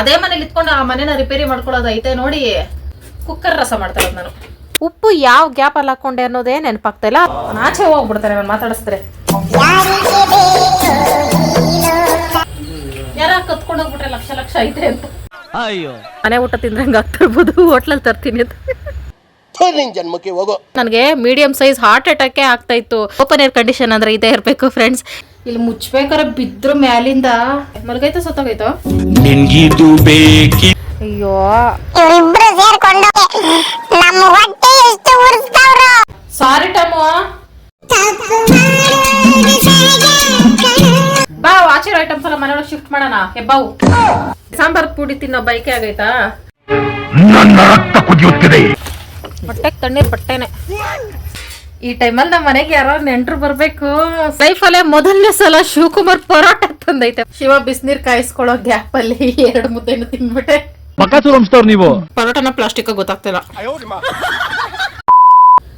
ಅದೇ ಮನೇಲಿ ಇತ್ಕೊಂಡು ಆ ಮನೇನ ರಿಪೇರಿ ಮಾಡ್ಕೊಳ್ಳೋದು ಐತೆ ನೋಡಿ. ಕುಕ್ಕರ್ ರಸ ಮಾಡ್ತಾ ಇರೋದು ನಾನು. ಉಪ್ಪು ಯಾವ ಗ್ಯಾಪ್ ಅಲ್ಲಿ ಹಾಕೊಂಡೆ ಅನ್ನೋದೇ ನೆನಪಾಗ್ತಾ ಇಲ್ಲ. ನಾಚೆ ಆಚೆ ಹೋಗ್ಬಿಡ್ತಾರೆ ನಾನು ಮಾತಾಡಿಸ್ತಾರೆ ಯಾರ ಕತ್ಕೊಂಡು ಹೋಗ್ಬಿಟ್ರೆ ಲಕ್ಷ ಲಕ್ಷ ಐತೆ ಅಂತ. ಮನೆ ಊಟ ತಿಂದ್ರಂಗೆ ಆಗ್ತಾ ಇರ್ಬೋದು ಹೋಟ್ಲಲ್ಲಿ ತರ್ತೀನಿ ಅಂತ. ಜನ್ಮಕ್ಕೆ ಹೋಗೋ. ನನಗೆ ಮೀಡಿಯಂ ಸೈಜ್ ಹಾರ್ಟ್ ಅಟ್ಯಾಕ್ ಆಗ್ತಾ ಇತ್ತು. ಓಪನ್ ಏರ್ ಕಂಡೀಷನ್ ಅಂದ್ರೆ ಇದೇ ಇರಬೇಕು ಫ್ರೆಂಡ್ಸ್ ಇಲ್ಲಿ ಮುಚ್ಬೇಕಾರೆ ಬಿದ್ರ ಮ್ಯಾಲಿಂದ ಮಲಗೈತ ಸತ್ತೋಗೈತ? ನಿನ್ಗಿದು ಬೇಕಿ ಅಯ್ಯೋ. ಇವ್ರಿಬ್ರು ಸೇರ್ಕೊಂಡು ನಮ್ಮ ಹೊಟ್ಟೆ ಎಷ್ಟು ಉರಿಸ್ತಾವ್ರು. ಸಾರಿ ಟಮು ಬಾ ವಾಚಿರೋ ಐಟಮ್ಸ್ ಎಲ್ಲ ಮನೆಯೊಳಗೆ ಶಿಫ್ಟ್ ಮಾಡೋಣ. ಹೆಬ್ಬಾವು ಸಾಂಬಾರ್ ಪುಡಿ ತಿನ್ನೋ ಬೈಕೆ ಆಗೈತಾ? ನನ್ನ ರಕ್ತ ಕುದಿಯುತ್ತಿದೆ. ಹೊಟ್ಟೆಗೆ ತಣ್ಣೀರ್ ಪಟ್ಟೆನೆ ಈ ಟೈಮಲ್ಲಿ ನಮ್ಮ ಮನೆಗೆ ಯಾರೋ ನೆಂಟ್ರು ಬರ್ಬೇಕು. ಅಲ್ಲೇ ಮೊದಲನೇ ಸಲ ಶಿವಕುಮಾರ್ ಪರೋಟ ತಂದೈತೆ. ಶಿವ ಬಿಸಿನೀರ್ ಕಾಯಿಸ್ಕೊಳ್ಳೋ ಗ್ಯಾಪ್ ಅಲ್ಲಿ ಎರಡು ಮುದ್ದೆನು ತಿನ್ಬಿಟ್ಟೆ. ನೀವು. ಪರೋಟನ ಪ್ಲಾಸ್ಟಿಕ್ ಗೊತ್ತಾಗ್ತಿಲ್ಲ.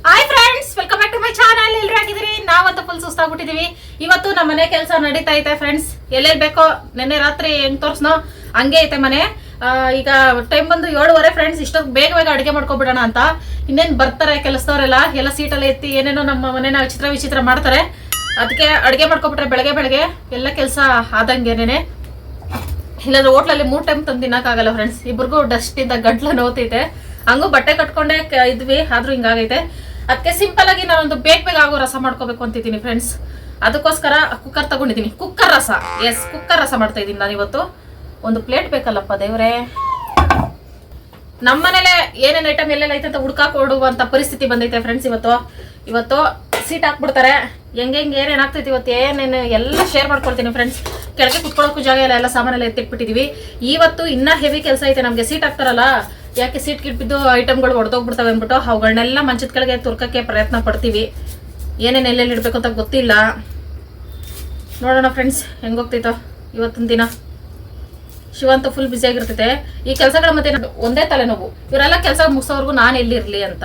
Hi friends welcome back to my channel ಎಲ್ಲರೂ ಆಗಿದ್ರಿ ನಾವಂತೂ ಫುಲ್ ಸುಸ್ತಾಗ್ಬಿಟ್ಟಿದೀವಿ ಇವತ್ತು ನಮ್ಮ ಮನೆ ಕೆಲಸ ನಡೀತಾ ಐತೆ ಫ್ರೆಂಡ್ಸ್ ಎಲ್ಲೆಲ್ಲಿ ಬೇಕೋ ನಿನ್ನೆ ರಾತ್ರಿ ಹೆಂಗ್ ತೋರ್ಸ್ನೋ ಹಂಗೆ ಐತೆ ಮನೆ. ಈಗ ಟೈಮ್ ಬಂದು ಏಳುವರೆ ಫ್ರೆಂಡ್ಸ್ ಇಷ್ಟೊತ್ತು ಬೇಗ ಬೇಗ ಅಡುಗೆ ಮಾಡ್ಕೊಬಿಡೋಣ ಅಂತ. ಇನ್ನೇನ್ ಬರ್ತಾರೆ ಕೆಲಸದವರೆಲ್ಲ? ಎಲ್ಲ ಸೀಟಲ್ಲಿ ಎತ್ತಿ ಏನೇನೋ ನಮ್ಮ ಮನೆನ ವಿಚಿತ್ರ ವಿಚಿತ್ರ ಮಾಡ್ತಾರೆ. ಅದಕ್ಕೆ ಅಡುಗೆ ಮಾಡ್ಕೊಬಿಟ್ರೆ ಬೆಳಗ್ಗೆ ಬೆಳಗ್ಗೆ ಎಲ್ಲ ಕೆಲಸ ಆದಂಗೆನೇ ಇಲ್ಲಾಂದ್ರೆ ಹೋಟ್ಲಲ್ಲಿ ಮೂರು ಟೈಮ್ ತಂದು ತಿನ್ನಕ್ಕಾಗಲ್ಲ ಫ್ರೆಂಡ್ಸ್ ಇಬ್ರಿಗೂ ಡಸ್ಟ್ ಇದ್ದ ಗಂಟ್ಲ ನೋತೈತೆ ಹಂಗೂ ಬಟ್ಟೆ ಕಟ್ಕೊಂಡೆ ಇದ್ವಿ, ಆದ್ರೂ ಹಿಂಗಾಗೈತೆ. ಅದಕ್ಕೆ ಸಿಂಪಲ್ ಆಗಿ ನಾನೊಂದು ಬೇಗ ಬೇಗ ಆಗೋ ರಸ ಮಾಡ್ಕೋಬೇಕು ಅಂತಿದ್ದೀನಿ ಫ್ರೆಂಡ್ಸ್ ಅದಕ್ಕೋಸ್ಕರ ಕುಕ್ಕರ್ ತಗೊಂಡಿದ್ದೀನಿ. ಕುಕ್ಕರ್ ರಸ. ಎಸ್ ಕುಕ್ಕರ್ ರಸ ಮಾಡ್ತಾ ಇದ್ದೀನಿ ನಾನು ಇವತ್ತು ಒಂದು ಪ್ಲೇಟ್ ಬೇಕಲ್ಲಪ್ಪ ದೇವ್ರೆ? ನಮ್ಮನೇಲೆ ಏನೇನು ಐಟಮ್ ಎಲ್ಲೆಲ್ಲ ಐತೆ ಅಂತ ಹುಡ್ಕಾಕೊಡುವಂಥ ಪರಿಸ್ಥಿತಿ ಬಂದೈತೆ ಫ್ರೆಂಡ್ಸ್ ಇವತ್ತು. ಇವತ್ತು ಸೀಟ್ ಹಾಕ್ಬಿಡ್ತಾರೆ. ಹೆಂಗೆ ಹೆಂಗೆ ಏನೇನು ಆಗ್ತೈತಿ ಇವತ್ತು, ಏನೇನು ಎಲ್ಲ ಶೇರ್ ಮಾಡ್ಕೊಳ್ತೀನಿ ಫ್ರೆಂಡ್ಸ್ ಕೆಳಗೆ ಕುತ್ಕೊಳ್ಳೋಕ್ಕೂ ಜಾಗ ಇಲ್ಲ, ಎಲ್ಲ ಸಾಮಾನೆಲ್ಲ ಎತ್ತಿಟ್ಬಿಟ್ಟಿದೀವಿ. ಇವತ್ತು ಇನ್ನ ಹೆವಿ ಕೆಲಸ ಐತೆ ನಮಗೆ ಸೀಟ್ ಹಾಕ್ತಾರಲ್ಲ, ಯಾಕೆ ಸೀಟ್ ಕಿಟ್ಬಿದ್ದು ಐಟಮ್ಗಳು ಹೊಡೆದೋಗ್ಬಿಡ್ತಾವೆ ಅಂದ್ಬಿಟ್ಟು ಅವುಗಳನ್ನೆಲ್ಲ ಮಂಚದ ಕೆಳಗೆ ತುರ್ಕಕ್ಕೆ ಪ್ರಯತ್ನ ಪಡ್ತೀವಿ. ಏನೇನು ಎಲ್ಲೆಲ್ಲಿ ಇಡಬೇಕು ಅಂತ ಗೊತ್ತಿಲ್ಲ. ನೋಡೋಣ ಫ್ರೆಂಡ್ಸ್ ಹೆಂಗೋಗ್ತೈತೋ ಇವತ್ತಿನ ದಿನ. ಶಿವಂತ ಫುಲ್ ಬ್ಯುಸಿ ಆಗಿರ್ತೈತೆ. ಈ ಕೆಲಸಗಳ ಮತ್ತೆ ಒಂದೇ ತಲೆನೋವು. ಇವರೆಲ್ಲ ಕೆಲಸ ಮುಗಿಸೋವರೆಗೂ ನಾನು ಎಲ್ಲಿರಲಿ ಅಂತ.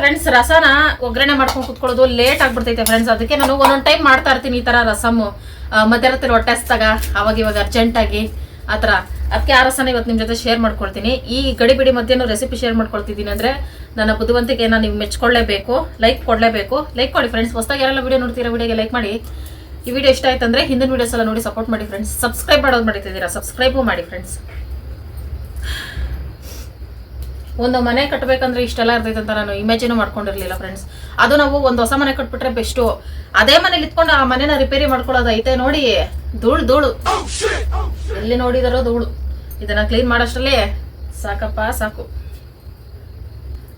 ಫ್ರೆಂಡ್ಸ್ ರಸನ ಒಗ್ಗರಣೆ ಮಾಡ್ಕೊಂಡು ಕುತ್ಕೊಳ್ಳೋದು ಲೇಟ್ ಆಗ್ಬಿಡ್ತೈತೆ ಫ್ರೆಂಡ್ಸ್ ಅದಕ್ಕೆ ನಾನು ಒಂದೊಂದು ಟೈಮ್ ಮಾಡ್ತಾ ಇರ್ತೀನಿ ಈ ಥರ ರಸಮ್ ಮಧ್ಯರಾತ್ರಿ ಹೊಟ್ಟೆ ಹಸ್ದಾಗ ಅವಾಗ ಇವಾಗ ಅರ್ಜೆಂಟಾಗಿ ಆ ಥರ ಅದಕ್ಕೆ ಆ ರಸನ ಇವತ್ತು ನಿಮ್ಮ ಜೊತೆ ಶೇರ್ ಮಾಡ್ಕೊಳ್ತೀನಿ. ಈ ಗಡಿ ಬಿಡಿ ಮಧ್ಯನೂ ರೆಸಿಪಿ ಶೇರ್ ಮಾಡ್ಕೊಳ್ತಿದ್ದೀನಿ ಅಂದರೆ ನನ್ನ ಬುದ್ಧಿವಂತಿಕೆಯನ್ನು ನೀವು ಮೆಚ್ಕೊಳ್ಳೇಬೇಕು ಲೈಕ್ ಕೊಡಲೇಬೇಕು. ಲೈಕ್ ಕೊಡಿ ಫ್ರೆಂಡ್ಸ್ ಹೊಸದಾಗಿ ಯಾರೆಲ್ಲ ವಿಡಿಯೋ ನೋಡ್ತೀರಾ? ವಿಡಿಯೋಗೆ ಲೈಕ್ ಮಾಡಿ. ಈ ವಿಡಿಯೋ ಇಷ್ಟ ಆಯ್ತು ಅಂದರೆ ಹಿಂದಿನ ವಿಡಿಯೋಸ್ ಎಲ್ಲ ನೋಡಿ ಸಪೋರ್ಟ್ ಮಾಡಿ ಫ್ರೆಂಡ್ಸ್ ಸಬ್ಸ್ಕ್ರೈಬ್ ಮಾಡೋದು ಮಾಡಿತಿದ್ದೀರಾ? ಸಬ್ಸ್ಕ್ರೈಬ್ ಮಾಡಿ ಫ್ರೆಂಡ್ಸ್ ಒಂದು ಮನೆ ಕಟ್ಟಬೇಕಂದ್ರೆ ಇಷ್ಟೆಲ್ಲ ಇರ್ತೈತೆ ಅಂತ ನಾನು ಇಮ್ಯಾಜಿನ್ ಮಾಡ್ಕೊಂಡಿರ್ಲಿಲ್ಲ ಫ್ರೆಂಡ್ಸ್ ಅದು ನಾವು ಒಂದು ಹೊಸ ಮನೆ ಕಟ್ಬಿಟ್ರೆ ಬೆಸ್ಟು ಅದೇ ಮನೇಲಿ ಇತ್ಕೊಂಡು ಆ ಮನೇನ ರಿಪೇರಿ ಮಾಡ್ಕೊಳ್ಳೋದು ಐತೆ ನೋಡಿ. ಧೂಳು ಧೂಳು. ಎಲ್ಲಿ ನೋಡಿದಾರೋ ಧೂಳು. ಇದನ್ನ ಕ್ಲೀನ್ ಮಾಡೋಷ್ಟರಲ್ಲಿ ಸಾಕಪ್ಪ ಸಾಕು.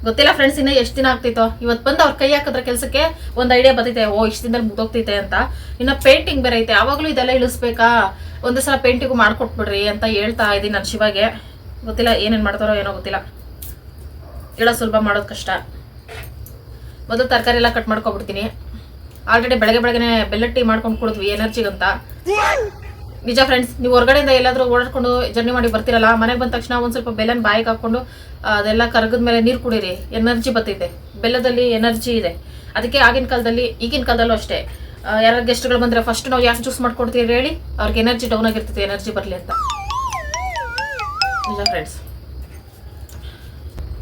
ಗೊತ್ತಿಲ್ಲ ಫ್ರೆಂಡ್ಸ್ ಇನ್ನ ಎಷ್ಟು ದಿನ ಆಗ್ತಿತ್ತು ಇವತ್ತು ಬಂದು ಅವ್ರ ಕೈ ಹಾಕಿದ್ರೆ ಕೆಲಸಕ್ಕೆ ಒಂದು ಐಡಿಯಾ ಬರ್ತೈತೆ, ಓ, ಇಷ್ಟು ದಿನದಲ್ಲಿ ಮುಗ್ದೋಗ್ತೈತೆ ಅಂತ. ಇನ್ನ ಪೇಂಟಿಂಗ್ ಬೇರೆ ಐತೆ ಅವಾಗಲೂ ಇದೆಲ್ಲ ಇಳಿಸ್ಬೇಕಾ? ಒಂದು ಸಲ ಪೇಂಟಿಂಗು ಮಾಡ್ಕೊಟ್ಬಿಡ್ರಿ ಅಂತ ಹೇಳ್ತಾ ಇದ್ದೀನಿ ನಾನು ಶಿವಾಗೆ. ಗೊತ್ತಿಲ್ಲ ಏನೇನು ಮಾಡ್ತಾರೋ ಏನೋ ಗೊತ್ತಿಲ್ಲ. ಇಳೋ ಸುಲಭ ಮಾಡೋದು ಕಷ್ಟ. ಮೊದಲು ತರಕಾರಿ ಎಲ್ಲ ಕಟ್ ಮಾಡ್ಕೊಬಿಡ್ತೀನಿ. ಆಲ್ರೆಡಿ ಬೆಳಗ್ಗೆ ಬೆಳಗ್ಗೆನೆ ಬೆಲ್ಲಟ್ಟಿ ಮಾಡ್ಕೊಂಡು ಕುಡಿದ್ವಿ ಎನರ್ಜಿಗಂತ ನಿಜ ಫ್ರೆಂಡ್ಸ್ ನೀವು ಹೊರಗಡೆಯಿಂದ ಎಲ್ಲಾದರೂ ಓಡಾಡ್ಕೊಂಡು ಜರ್ನಿ ಮಾಡಿ ಬರ್ತಿರಲ್ಲ, ಮನೆಗೆ ಬಂದ ತಕ್ಷಣ ಒಂದು ಸ್ವಲ್ಪ ಬೆಲ್ಲನ ಬಾಯಿಗೆ ಹಾಕೊಂಡು ಅದೆಲ್ಲ ಕರಗದ ಮೇಲೆ ನೀರು ಕುಡೀರಿ ಎನರ್ಜಿ ಬರ್ತೈತೆ ಬೆಲ್ಲದಲ್ಲಿ ಎನರ್ಜಿ ಇದೆ. ಅದಕ್ಕೆ ಆಗಿನ ಕಾಲದಲ್ಲಿ, ಈಗಿನ ಕಾಲದಲ್ಲೂ ಅಷ್ಟೇ. ಯಾರು ಗೆಸ್ಟ್ಗಳು ಬಂದರೆ ಫಸ್ಟ್ ನಾವು ಯಾಕೆ ಜ್ಯೂಸ್ ಮಾಡ್ಕೊಡ್ತೀವಿ ಹೇಳಿ, ಅವ್ರಿಗೆ ಎನರ್ಜಿ ಡೌನ್ ಆಗಿರ್ತೈತೆ ಎನರ್ಜಿ ಬರಲಿ ಅಂತ. ನಿಜ ಫ್ರೆಂಡ್ಸ್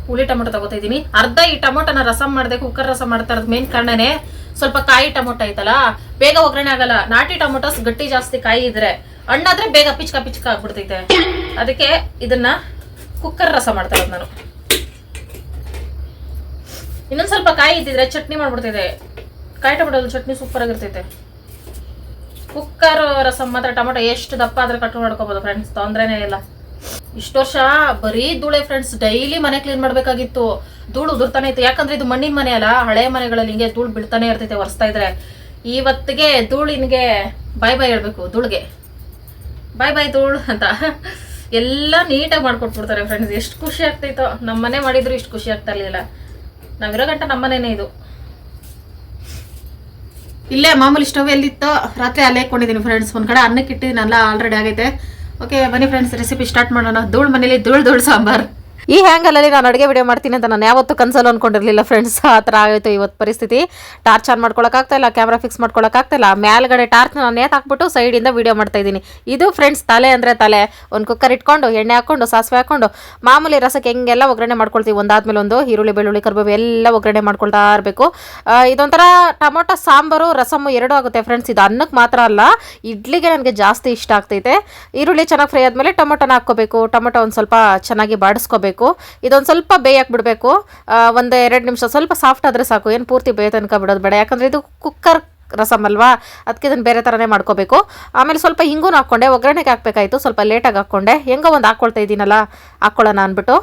ಹುಳಿ ಟೊಮೊಟೊ ತಗೋತಾ ಇದ್ದೀನಿ. ಅರ್ಧ ಈ ಟೊಮೊಟೊನ ರಸಂ ಮಾಡಿದೆ ಕುಕ್ಕರ್ ರಸ ಮಾಡ್ತಾ ಇರೋದು ಮೇನ್ ಕಾರಣನೇ ಸ್ವಲ್ಪ ಕಾಯಿ ಟೊಮೊಟೊ ಐತಲ್ಲ, ಬೇಗ ಒಗ್ಗರಣೆ ಆಗಲ್ಲ. ನಾಟಿ ಟೊಮೊಟೊಸ್ ಗಟ್ಟಿ ಜಾಸ್ತಿ ಕಾಯಿ ಇದ್ರೆ ಹಣ್ಣಾದ್ರೆ ಬೇಗ ಪಿಚ್ಕ ಪಿಚ್ಕ ಆಗ್ಬಿಡ್ತೈತೆ. ಅದಕ್ಕೆ ಇದನ್ನ ಕುಕ್ಕರ್ ರಸ ಮಾಡ್ತಾ ನಾನು. ಇನ್ನೊಂದ್ ಸ್ವಲ್ಪ ಕಾಯಿ ಇದ್ದಿದ್ರೆ ಚಟ್ನಿ ಮಾಡ್ಬಿಡ್ತೈತೆ. ಕಾಯಿ ಟೊಮೆಟೊ ಚಟ್ನಿ ಸೂಪರ್ ಆಗಿರ್ತೈತೆ. ಕುಕ್ಕರ್ ರಸ ಮಾತ್ರ ಟೊಮೆಟೊ ಎಷ್ಟು ದಪ್ಪ ಆದ್ರೆ ಕಟ್ ಮಾಡ್ಕೋಬೋದು ಫ್ರೆಂಡ್ಸ್ ತೊಂದ್ರೆನೇ ಇಲ್ಲ. ಇಷ್ಟು ವರ್ಷ ಬರೀ ಧೂಳೆ ಫ್ರೆಂಡ್ಸ್ ಡೈಲಿ ಮನೆ ಕ್ಲೀನ್ ಮಾಡ್ಬೇಕಾಗಿತ್ತು. ಧೂಳು ಉದುರ್ತಾನೆ ಇತ್ತು. ಯಾಕಂದ್ರೆ ಇದು ಮಣ್ಣಿನ ಮನೆ ಅಲ್ಲ, ಹಳೆ ಮನೆಗಳಲ್ಲಿ ಹಿಂಗೆ ಧೂಳು ಬಿಡ್ತಾನೆ ಇರ್ತೈತೆ ಒರೆಸ್ತಾ ಇದ್ರೆ. ಇವತ್ತಿಗೆ ಧೂಳಿನ್ಗೆ ಬಾಯ್ ಬಾಯ್ ಹೇಳ್ಬೇಕು, ಧೂಳ್ಗೆ. ಬಾಯ್ ಬಾಯ್ ತೋಳು ಅಂತ. ಎಲ್ಲ ನೀಟಾಗಿ ಮಾಡ್ಕೊಟ್ಬಿಡ್ತಾರೆ ಫ್ರೆಂಡ್ಸ್ ಎಷ್ಟು ಖುಷಿ ಆಗ್ತೈತೋ. ನಮ್ಮನೆ ಮಾಡಿದ್ರು ಇಷ್ಟು ಖುಷಿ ಆಗ್ತಾ ಇರಲಿಲ್ಲ. ನಾವಿರೋ ಗಂಟ ನಮ್ಮ ಮನೆನೇ ಇದು. ಇಲ್ಲೇ ಮಾಮೂಲಿ ಸ್ಟವ್ ಎಲ್ಲಿತ್ತೋ, ರಾತ್ರಿ ಅಲ್ಲೇ ಇಟ್ಕೊಂಡಿದ್ದೀನಿ ಫ್ರೆಂಡ್ಸ್ ಒಂದು ಕಡೆ ಅನ್ನಕ್ಕೆ ಇಟ್ಟಿದ್ದೀನಿ ಎಲ್ಲ ಆಲ್ರೆಡಿ ಆಗೈತೆ. ಓಕೆ ಬನ್ನಿ ಫ್ರೆಂಡ್ಸ್ ರೆಸಿಪಿ ಸ್ಟಾರ್ಟ್ ಮಾಡೋಣ. ಧೂಳು ಮನೇಲಿ ಧೂಳು ಧೂಳು ಸಾಂಬಾರ್. ಈ ಹ್ಯಾಂಗಲಲ್ಲಿ ನಾನು ಅಡುಗೆ ವಿಡಿಯೋ ಮಾಡ್ತೀನಿ ಅಂತ ನಾನು ಯಾವತ್ತೂ ಕನ್ಸಲ್ ಅನ್ಕೊಂಡಿರಲಿಲ್ಲ ಫ್ರೆಂಡ್ಸ್ ಆ ಥರ ಆಯಿತು ಇವತ್ತು ಪರಿಸ್ಥಿತಿ. ಟಾರ್ಚ್ ಆನ್ ಇಲ್ಲ ಕ್ಯಾಮ್ರಾ ಫಿಕ್ಸ್ ಇಲ್ಲ. ಮೇಲ್ಗಡೆ ಟಾರ್ಚ್ ನಾನು ನೇತಾಕ್ಬಿಟ್ಟು ಸೈಡಿಂದ ವಿಡಿಯೋ ಮಾಡ್ತಾ ಇದ್ದೀನಿ. ಇದು ಫ್ರೆಂಡ್ಸ್ ತಲೆ ಅಂದರೆ ತಲೆ. ಒಂದು ಕುಕ್ಕರ್ ಇಟ್ಕೊಂಡು, ಎಣ್ಣೆ ಹಾಕ್ಕೊಂಡು, ಸಾಸಿವೆ ಹಾಕ್ಕೊಂಡು, ಮಾಮೂಲಿ ರಸಕ್ಕೆ ಹೆಂಗೆಲ್ಲ ಒಗ್ಗರಣೆ ಮಾಡ್ಕೊಳ್ತೀವಿ. ಒಂದಾದ್ಮೇಲೆ ಒಂದು ಈರುಳ್ಳಿ, ಬೆಳ್ಳುಳ್ಳಿ, ಕರ್ಬೇವು ಎಲ್ಲ ಒಗ್ಗರಣೆ ಮಾಡ್ಕೊಳ್ತಾ ಇರಬೇಕು. ಇದೊಂಥರ ಟೊಮೊಟೊ, ಸಾಂಬಾರು ರಸಮು ಎರಡೂ ಆಗುತ್ತೆ ಫ್ರೆಂಡ್ಸ್ ಇದು ಅನ್ನಕ್ಕೆ ಮಾತ್ರ ಅಲ್ಲ, ಇಡ್ಲಿಗೆ ನನಗೆ ಜಾಸ್ತಿ ಇಷ್ಟ ಆಗ್ತೈತೆ. ಈರುಳ್ಳಿ ಚೆನ್ನಾಗಿ ಫ್ರೈ ಆದಮೇಲೆ ಟೊಮೊಟೊನ ಹಾಕ್ಕೋಬೇಕು. ಟೊಮೊಟೊ ಒಂದು ಸ್ವಲ್ಪ ಚೆನ್ನಾಗಿ ಬಾಡಿಸ್ಕೋಬೇಕು. ಇದೊಂದು ಸ್ವಲ್ಪ ಬೇಯಕ್ಕೆ ಬಿಡಬೇಕು ಒಂದು ಎರಡು ನಿಮಿಷ ಸ್ವಲ್ಪ ಸಾಫ್ಟ್ ಆದರೆ ಸಾಕು. ಏನು ಪೂರ್ತಿ ಬೇಯ ತನಕ ಬಿಡೋದು ಬೇಡ. ಯಾಕಂದರೆ ಇದು ಕುಕ್ಕರ್ ರಸಮ್ ಅಲ್ವಾ ಅದಕ್ಕೆ ಇದನ್ನು ಬೇರೆ ಥರನೇ ಮಾಡ್ಕೋಬೇಕು. ಆಮೇಲೆ ಸ್ವಲ್ಪ ಹಿಂಗೂ ಹಾಕ್ಕೊಂಡೆ, ಒಗ್ಗರಣೆಗೆ ಹಾಕ್ಬೇಕಾಯ್ತು, ಸ್ವಲ್ಪ ಲೇಟಾಗಿ ಹಾಕ್ಕೊಂಡೆ. ಹೆಂಗೋ ಒಂದು ಹಾಕ್ಕೊಳ್ತಾ ಇದ್ದೀನಲ್ಲ ಹಾಕ್ಕೊಳ್ಳೋಣ ಅಂದ್ಬಿಟ್ಟು.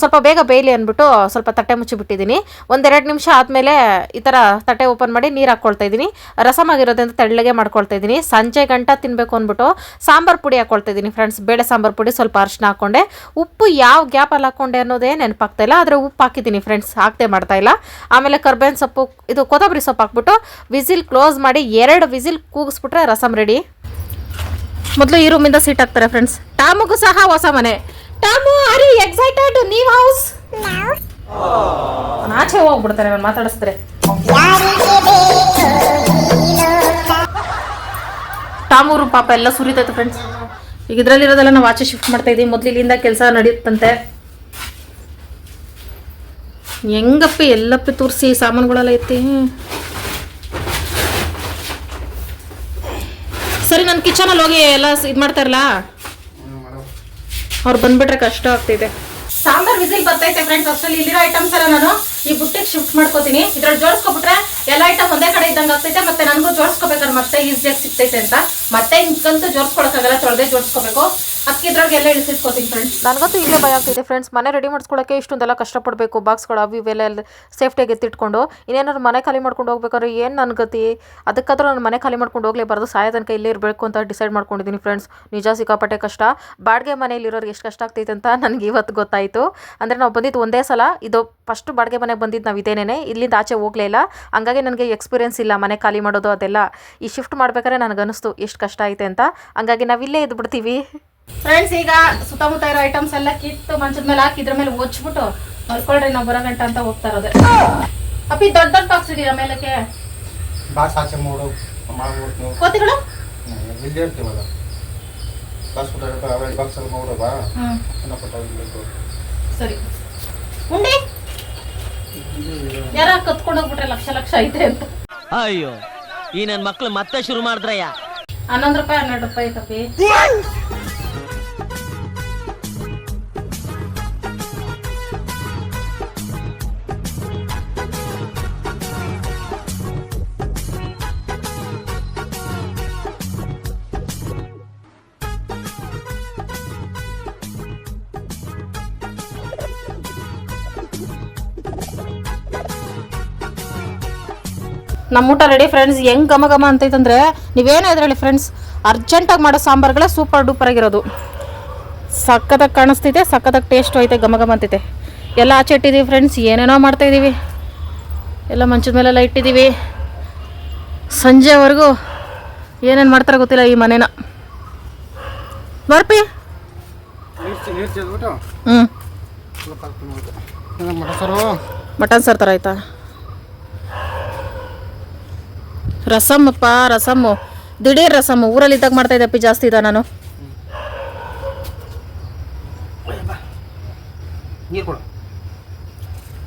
ಸ್ವಲ್ಪ ಬೇಗ ಬೇಯಲಿ ಅಂದ್ಬಿಟ್ಟು ಸ್ವಲ್ಪ ತಟ್ಟೆ ಮುಚ್ಚಿಬಿಟ್ಟಿದ್ದೀನಿ ಒಂದೆರಡು ನಿಮಿಷ ಆದಮೇಲೆ ಈ ಥರ ತಟ್ಟೆ ಓಪನ್ ಮಾಡಿ ನೀರು ಹಾಕ್ಕೊಳ್ತಾ ಇದ್ದೀನಿ ರಸಮ್ ಆಗಿರೋದ್ರಿಂದ ತೆಳ್ಳಗೆ ಮಾಡ್ಕೊಳ್ತಾ ಇದ್ದೀನಿ ಸಂಜೆ ಗಂಟ ತಿನ್ನಬೇಕು ಅಂದ್ಬಿಟ್ಟು ಸಾಂಬಾರು ಪುಡಿ ಹಾಕ್ಕೊಳ್ತಾ ಇದ್ದೀನಿ ಫ್ರೆಂಡ್ಸ್ ಬೇಳೆ ಸಾಂಬಾರು ಪುಡಿ ಸ್ವಲ್ಪ ಅರಿಶಿನ ಹಾಕ್ಕೊಂಡೆ. ಉಪ್ಪು ಯಾವ ಗ್ಯಾಪಲ್ಲಿ ಹಾಕ್ಕೊಂಡೆ ಅನ್ನೋದೇ ನೆನಪಾಗ್ತಾ ಇಲ್ಲ, ಆದರೆ ಉಪ್ಪು ಹಾಕಿದ್ದೀನಿ ಫ್ರೆಂಡ್ಸ್ ಹಾಕದೆ ಮಾಡ್ತಾ ಇಲ್ಲ. ಆಮೇಲೆ ಕರ್ಬೇವಿನ ಸೊಪ್ಪು, ಇದು ಕೊತ್ತಂಬರಿ ಸೊಪ್ಪು ಹಾಕ್ಬಿಟ್ಟು, ವಿಸಿಲ್ ಕ್ಲೋಸ್ ಮಾಡಿ ಎರಡು ವಿಸಿಲ್ ಕೂಗಿಸ್ಬಿಟ್ರೆ ರಸಮ್ ರೆಡಿ ಮೊದಲು ಈ ರೂಮಿಂದ ಸೀಟ್ ಹಾಕ್ತಾರೆ ಫ್ರೆಂಡ್ಸ್ ಟಾಮುಗೂ ಸಹ ಹೊಸ ಮನೆ. ಟಾಮು ಆರ್ ಎಕ್ಸೈಟೆಡ್ ನೀವ್ ಹೌಸ್ ಆಚೆ ಹೋಗ್ಬಿಡ್ತಾರೆ ನಾನು ಮಾತಾಡಿಸ್ತಾರೆ ಟಾಮೂರು ಪಾಪ ಎಲ್ಲ ಸುರಿತೈತೆ ಫ್ರೆಂಡ್ಸ್ ಈಗ ಇದ್ರಲ್ಲಿರೋದೆಲ್ಲ ನಾವು ಆಚೆ ಶಿಫ್ಟ್ ಮಾಡ್ತಾ ಇದ್ದೀವಿ ಮೊದ್ಲು ಇಲ್ಲಿಂದ ಕೆಲಸ ನಡೆಯುತ್ತಂತೆ ಹೆಂಗಪ್ಪಿ ಎಲ್ಲಪ್ಪಿ ತೋರಿಸಿ ಸಾಮಾನುಗಳೆಲ್ಲ ಐತಿ ನನ್ನ ಹೋಗಿ ಎಲ್ಲ ಇದು ಮಾಡ್ತಾರಲ್ಲ? ಅವ್ರು ಬಂದ್ಬಿಟ್ರೆ ಕಷ್ಟ ಆಗ್ತಿದೆ. ಸಾಂಬಾರ್ ವಿಸಿಲ್ ಬರ್ತೈತೆ ಫ್ರೆಂಡ್ಸ್ ಅಷ್ಟರಲ್ಲಿ ಇಲ್ಲಿರೋ ಐಟಮ್ಸ್ ಎಲ್ಲ ನಾನು ಈ ಬುಟ್ಟಿಗೆ ಶಿಫ್ಟ್ ಮಾಡ್ಕೋತೀನಿ. ಇದ್ರಲ್ಲಿ ಜೋಡಿಸ್ಕೊಬಿಟ್ರೆ ಎಲ್ಲ ಐಟಮ್ ಒಂದೇ ಕಡೆ ಇದ್ದಂಗೆ ಆಗ್ತೈತೆ, ಮತ್ತೆ ನನಗೂ ಜೋಡಿಸ್ಕೋಬೇಕಾದ್ರೆ ಮತ್ತೆ ಈಸಿಯಾಗಿ ಸಿಗ್ತೈತೆ ಅಂತ. ಮತ್ತೆ ಹಿಂಗಂತೂ ಜೋಡಿಸ್ಕೊಳಕ್ಕಾಗಲ್ಲ, ತೊಳೆದೇ ಜೋಡಿಸ್ಕೋಬೇಕು. ಎಲ್ಲ ಫ್ರೆಂಡ್ಸ್ ನನಗಂತೂ ಇಲ್ಲೇ ಭಯ ಆಗ್ತಿದೆ ಫ್ರೆಂಡ್ಸ್ ಮನೆ ರೆಡಿ ಮಾಡ್ಸ್ಕೊಳಕ್ಕೆ ಇಷ್ಟೊಂದೆಲ್ಲ ಕಷ್ಟಪಡಬೇಕು ಬಾಕ್ಸ್ಗಳು ಅವು ಇವೆಲ್ಲ ಎಲ್ಲ ಸೇಫ್ಟಿಯಾಗಿ ಎತ್ತಿಟ್ಕೊಂಡು, ಇನ್ನೇನಾದ್ರು ಮನೆ ಖಾಲಿ ಮಾಡ್ಕೊಂಡು ಹೋಗ್ಬೇಕಾದ್ರೆ ಏನು ನನ್ನ ಗತಿ? ಅದಕ್ಕಾದ್ರೂ ನಾನು ಮನೆ ಖಾಲಿ ಮಾಡ್ಕೊಂಡು ಹೋಗ್ಲೇಬಾರ್ದು, ಸಾಯ ತನಕ ಇಲ್ಲೇ ಇರಬೇಕು ಅಂತ ಡಿಸೈಡ್ ಮಾಡ್ಕೊಂಡಿದ್ದೀನಿ ಫ್ರೆಂಡ್ಸ್ ನಿಜ ಸಿಕ್ಕಾಪಟ್ಟೆ ಕಷ್ಟ. ಬಾಡಿಗೆ ಮನೆಯಲ್ಲಿರೋರಿಗೆ ಎಷ್ಟು ಕಷ್ಟ ಆಗ್ತೈತೆ ಅಂತ ನನಗೆ ಇವತ್ತು ಗೊತ್ತಾಯಿತು. ಅಂದರೆ ನಾವು ಬಂದಿದ್ದು ಒಂದೇ ಸಲ, ಇದು ಫಸ್ಟ್ ಬಾಡಿಗೆ ಮನೆಗೆ ಬಂದಿದ್ದು ನಾವು ಇದೇನೇ ಇಲ್ಲಿಂದ ಆಚೆ ಹೋಗಲೇ ಇಲ್ಲ. ಹಂಗಾಗಿ ನನಗೆ ಎಕ್ಸ್ಪೀರಿಯನ್ಸ್ ಇಲ್ಲ ಮನೆ ಖಾಲಿ ಮಾಡೋದು ಅದೆಲ್ಲ. ಈ ಶಿಫ್ಟ್ ಮಾಡ್ಬೇಕಾದ್ರೆ ನನಗೆ ಅನಿಸ್ತು ಎಷ್ಟು ಕಷ್ಟ ಐತೆ ಅಂತ. ಹಂಗಾಗಿ ನಾವು ಇಲ್ಲೇ ಬಿಡ್ತೀವಿ ಫ್ರೆಂಡ್ಸ್ ಈಗ ಸುತ್ತಮುತ್ತ ಇರೋ ಐಟಮ್ಸ್ ಎಲ್ಲ ಕಿತ್ತು ಮಂಚದ ಮೇಲೆ ಹಾಕಿ ಇದ್ರ ಮೇಲೆ ಓಚ್ಬಿಟ್ಟು ಮಲ್ಕೊಳ್ರಿ ನಾವು ಬರೋ ಗಂಟೆ ಅಂತ ಹೋಗ್ತಾ ಇರೋದು. ಅಪ್ಪಿ ದೊಡ್ಡ ದೊಡ್ಡ ಬಾಕ್ಸ್ ಇದೀರಾ ಮೇಲಕ್ಕೆ? ಬಾಕ್ಸ್ ಆಚೆ ಮೂಡು ಕೋತಿಗಳು? ಇಲ್ಲಿ ಇರ್ತೀವಲ್ಲ. ಕೊಟ್ಟ ಬಾಕ್ಸ್ ಅಲ್ಲಿ ನೋಡು ಬಾ. ಸರಿ. ಉಂಡಿ? ಯಾರ ಕತ್ಕೊಂಡು ಹೋಗ್ಬಿಟ್ರೆ ಲಕ್ಷ ಲಕ್ಷ ಐತೆ ಅಂತ. ಅಯ್ಯೋ ಈ ನನ್ನ ಮಕ್ಳು ಮತ್ತೆ ಶುರು ಮಾಡಿದ್ರಯ್ಯ. ಹನ್ನೊಂದು ರೂಪಾಯಿ ಹನ್ನೆರಡು ರೂಪಾಯಿ ಕಪ್ಪಿ ನಮ್ಮ ಊಟ ರೆಡಿ ಫ್ರೆಂಡ್ಸ್ ಹೆಂಗ್ ಘಮ ಘಮ ಅಂತೈತಂದ್ರೆ, ನೀವೇನೋ ಇದ್ರಲ್ಲಿ ಫ್ರೆಂಡ್ಸ್ ಅರ್ಜೆಂಟಾಗಿ ಮಾಡೋ ಸಾಂಬಾರ್ಗಳೇ ಸೂಪರ್ ಡೂಪರ್ ಆಗಿರೋದು. ಸಕ್ಕತ್ತಾಗಿ ಕಾಣಿಸ್ತೈತೆ ಸಕ್ಕತ್ತಾಗಿ ಟೇಸ್ಟ್ ಐತೆ, ಘಮ ಘಮ ಅಂತೈತೆ ಎಲ್ಲ ಆಚೆ ಇಟ್ಟಿದ್ದೀವಿ ಫ್ರೆಂಡ್ಸ್ ಏನೇನೋ ಮಾಡ್ತಾ ಇದ್ದೀವಿ ಎಲ್ಲ ಮಂಚದ ಮೇಲೆಲ್ಲ ಇಟ್ಟಿದ್ದೀವಿ ಸಂಜೆವರೆಗೂ ಏನೇನು ಮಾಡ್ತಾರೆ ಗೊತ್ತಿಲ್ಲ ಈ ಮನೇನ. ಬರ್ಪಿ. ಹ್ಞೂ ಮಟನ್ ಸರ್ ಥರ ಆಯ್ತಾ? ರಸಮ್ಮಪ್ಪ ರಸಮ್ಮು ದಿಢೀರ್ ರಸಮ್ಮು ಊರಲ್ಲಿ ಇದ್ದಾಗ ಮಾಡ್ತಾ ಇದ್ದಪ್ಪಿ ಜಾಸ್ತಿ ಇದ್ದ ನಾನು. ನೀರು ಕೊಡು.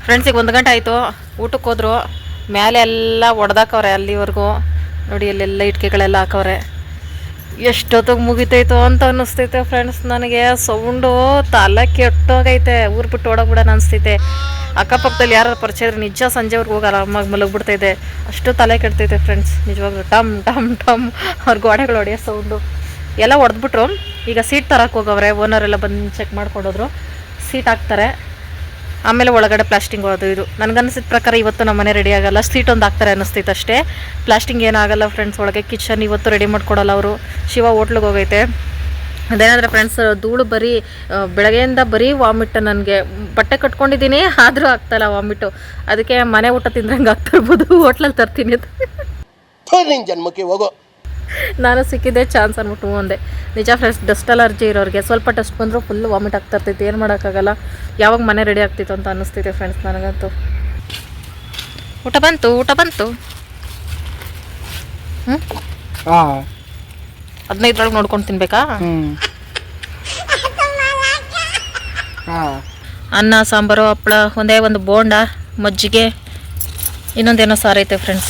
ಫ್ರೆಂಡ್ಸಿಗೆ ಒಂದು ಗಂಟೆ ಆಯಿತು. ಊಟಕ್ಕೆ ಹೋದ್ರು. ಮೇಲೆ ಎಲ್ಲ ಒಡೆದಾಕವ್ರೆ ಅಲ್ಲಿವರೆಗೂ. ನೋಡಿ ಅಲ್ಲೆಲ್ಲ ಇಟ್ಕೆಗಳೆಲ್ಲ ಹಾಕವ್ರೆ. ಎಷ್ಟೊತ್ತಿಗೆ ಮುಗಿತೈತೋ ಅಂತ ಅನ್ನಿಸ್ತೈತೆ ಫ್ರೆಂಡ್ಸ್ ನನಗೆ ಸೌಂಡು ತಲೆ ಕೆಟ್ಟೋಗೈತೆ. ಊರು ಬಿಟ್ಟು ಓಡೋಗ್ಬಿಡೋಣ ಅನಿಸ್ತೈತೆ. ಅಕ್ಕಪಕ್ಕದಲ್ಲಿ ಯಾರು ಪರಿಚಯ ನಿಜ ಸಂಜೆವರೆಗೂ ಹೋಗಿ ಆರಾಮಾಗಿ ಮಲಗಿಬಿಡ್ತೈತೆ. ಅಷ್ಟು ತಲೆ ಕೆಡ್ತೈತೆ ಫ್ರೆಂಡ್ಸ್ ನಿಜವಾಗ್ಲೂ ಟಮ್ ಟಮ್ ಟಮ್ ಅವ್ರ ಗೋಡೆಗಳು ಹೊಡೆಯೋ ಸೌಂಡು ಎಲ್ಲ ಹೊಡೆದ್ಬಿಟ್ರು ಈಗ ಸೀಟ್ ತರಕ್ಕೆ ಹೋಗವ್ರೆ. ಓನರ್ ಎಲ್ಲ ಬಂದು ಚೆಕ್ ಮಾಡ್ಕೊಂಡೋದ್ರು. ಸೀಟ್ ಹಾಕ್ತಾರೆ. ಆಮೇಲೆ ಒಳಗಡೆ ಪ್ಲಾಸ್ಟಿಂಗ್ ಅದು ಇದು. ನನಗನ್ನಿಸಿದ ಪ್ರಕಾರ ಇವತ್ತು ನಮ್ಮ ಮನೆ ರೆಡಿ ಆಗಲ್ಲ. ಸ್ಲೀಟ್ ಒಂದು ಹಾಕ್ತಾರೆ ಅನ್ನಿಸ್ತೈತೆ ಅಷ್ಟೇ. ಪ್ಲಾಸ್ಟಿಂಗ್ ಏನಾಗಲ್ಲ ಫ್ರೆಂಡ್ಸ್ ಒಳಗೆ. ಕಿಚನ್ ಇವತ್ತು ರೆಡಿ ಮಾಡಿಕೊಡಲ್ಲ ಅವರು. ಶಿವ ಹೋಟ್ಲಿಗೆ ಹೋಗೈತೆ. ಅದೇನಂದ್ರೆ ಫ್ರೆಂಡ್ಸ್ ಧೂಳು ಬರೀ ಬೆಳಗ್ಗೆಯಿಂದ ಬರೀ ವಾಮಿಟ್ ನನಗೆ. ಬಟ್ಟೆ ಕಟ್ಕೊಂಡಿದ್ದೀನಿ ಆದರೂ ಆಗ್ತಾಯಿಲ್ಲ ವಾಮಿಟು ಅದಕ್ಕೆ ಮನೆ ಊಟ ತಿಂದ್ರಂಗೆ ಆಗ್ತಾ ಇರ್ಬೋದು. ಹೋಟ್ಲಲ್ಲಿ ತರ್ತೀನಿ ಅಂತ. ಜನ್ಮಕ್ಕೆ ಹೋಗೋ ನಾನು ಸಿಕ್ಕಿದ್ದೆ ಚಾನ್ಸ್ ಅಂದ್ಬಿಟ್ಟು ಒಂದೇ ನಿಜ ಫ್ರೆಂಡ್ಸ್ ಡಸ್ಟ್ ಅಲರ್ಜಿ ಇರೋರಿಗೆ ಸ್ವಲ್ಪ ಡಸ್ಟ್ ಬಂದರೂ ಫುಲ್ ವಾಮಿಟ್ ಆಗ್ತಾ ಇರ್ತೈತಿ ಏನು ಮಾಡೋಕ್ಕಾಗಲ್ಲ. ಯಾವಾಗ ಮನೆ ರೆಡಿ ಆಗ್ತಿತ್ತು ಅಂತ ಅನ್ನಿಸ್ತಿದೆ ಫ್ರೆಂಡ್ಸ್ ನನಗಂತೂ. ಊಟ ಬಂತು ಊಟ ಬಂತು? ಹ್ಞೂ ಹದಿನೈದರೊಳಗೆ ನೋಡ್ಕೊಂಡು ತಿನ್ಬೇಕಾ? ಅನ್ನ ಸಾಂಬಾರು ಹಪ್ಪಳ ಒಂದೇ ಒಂದು ಬೋಂಡ ಮಜ್ಜಿಗೆ ಇನ್ನೊಂದೇನೋ ಸಾರೈತೆ ಐತೆ ಫ್ರೆಂಡ್ಸ್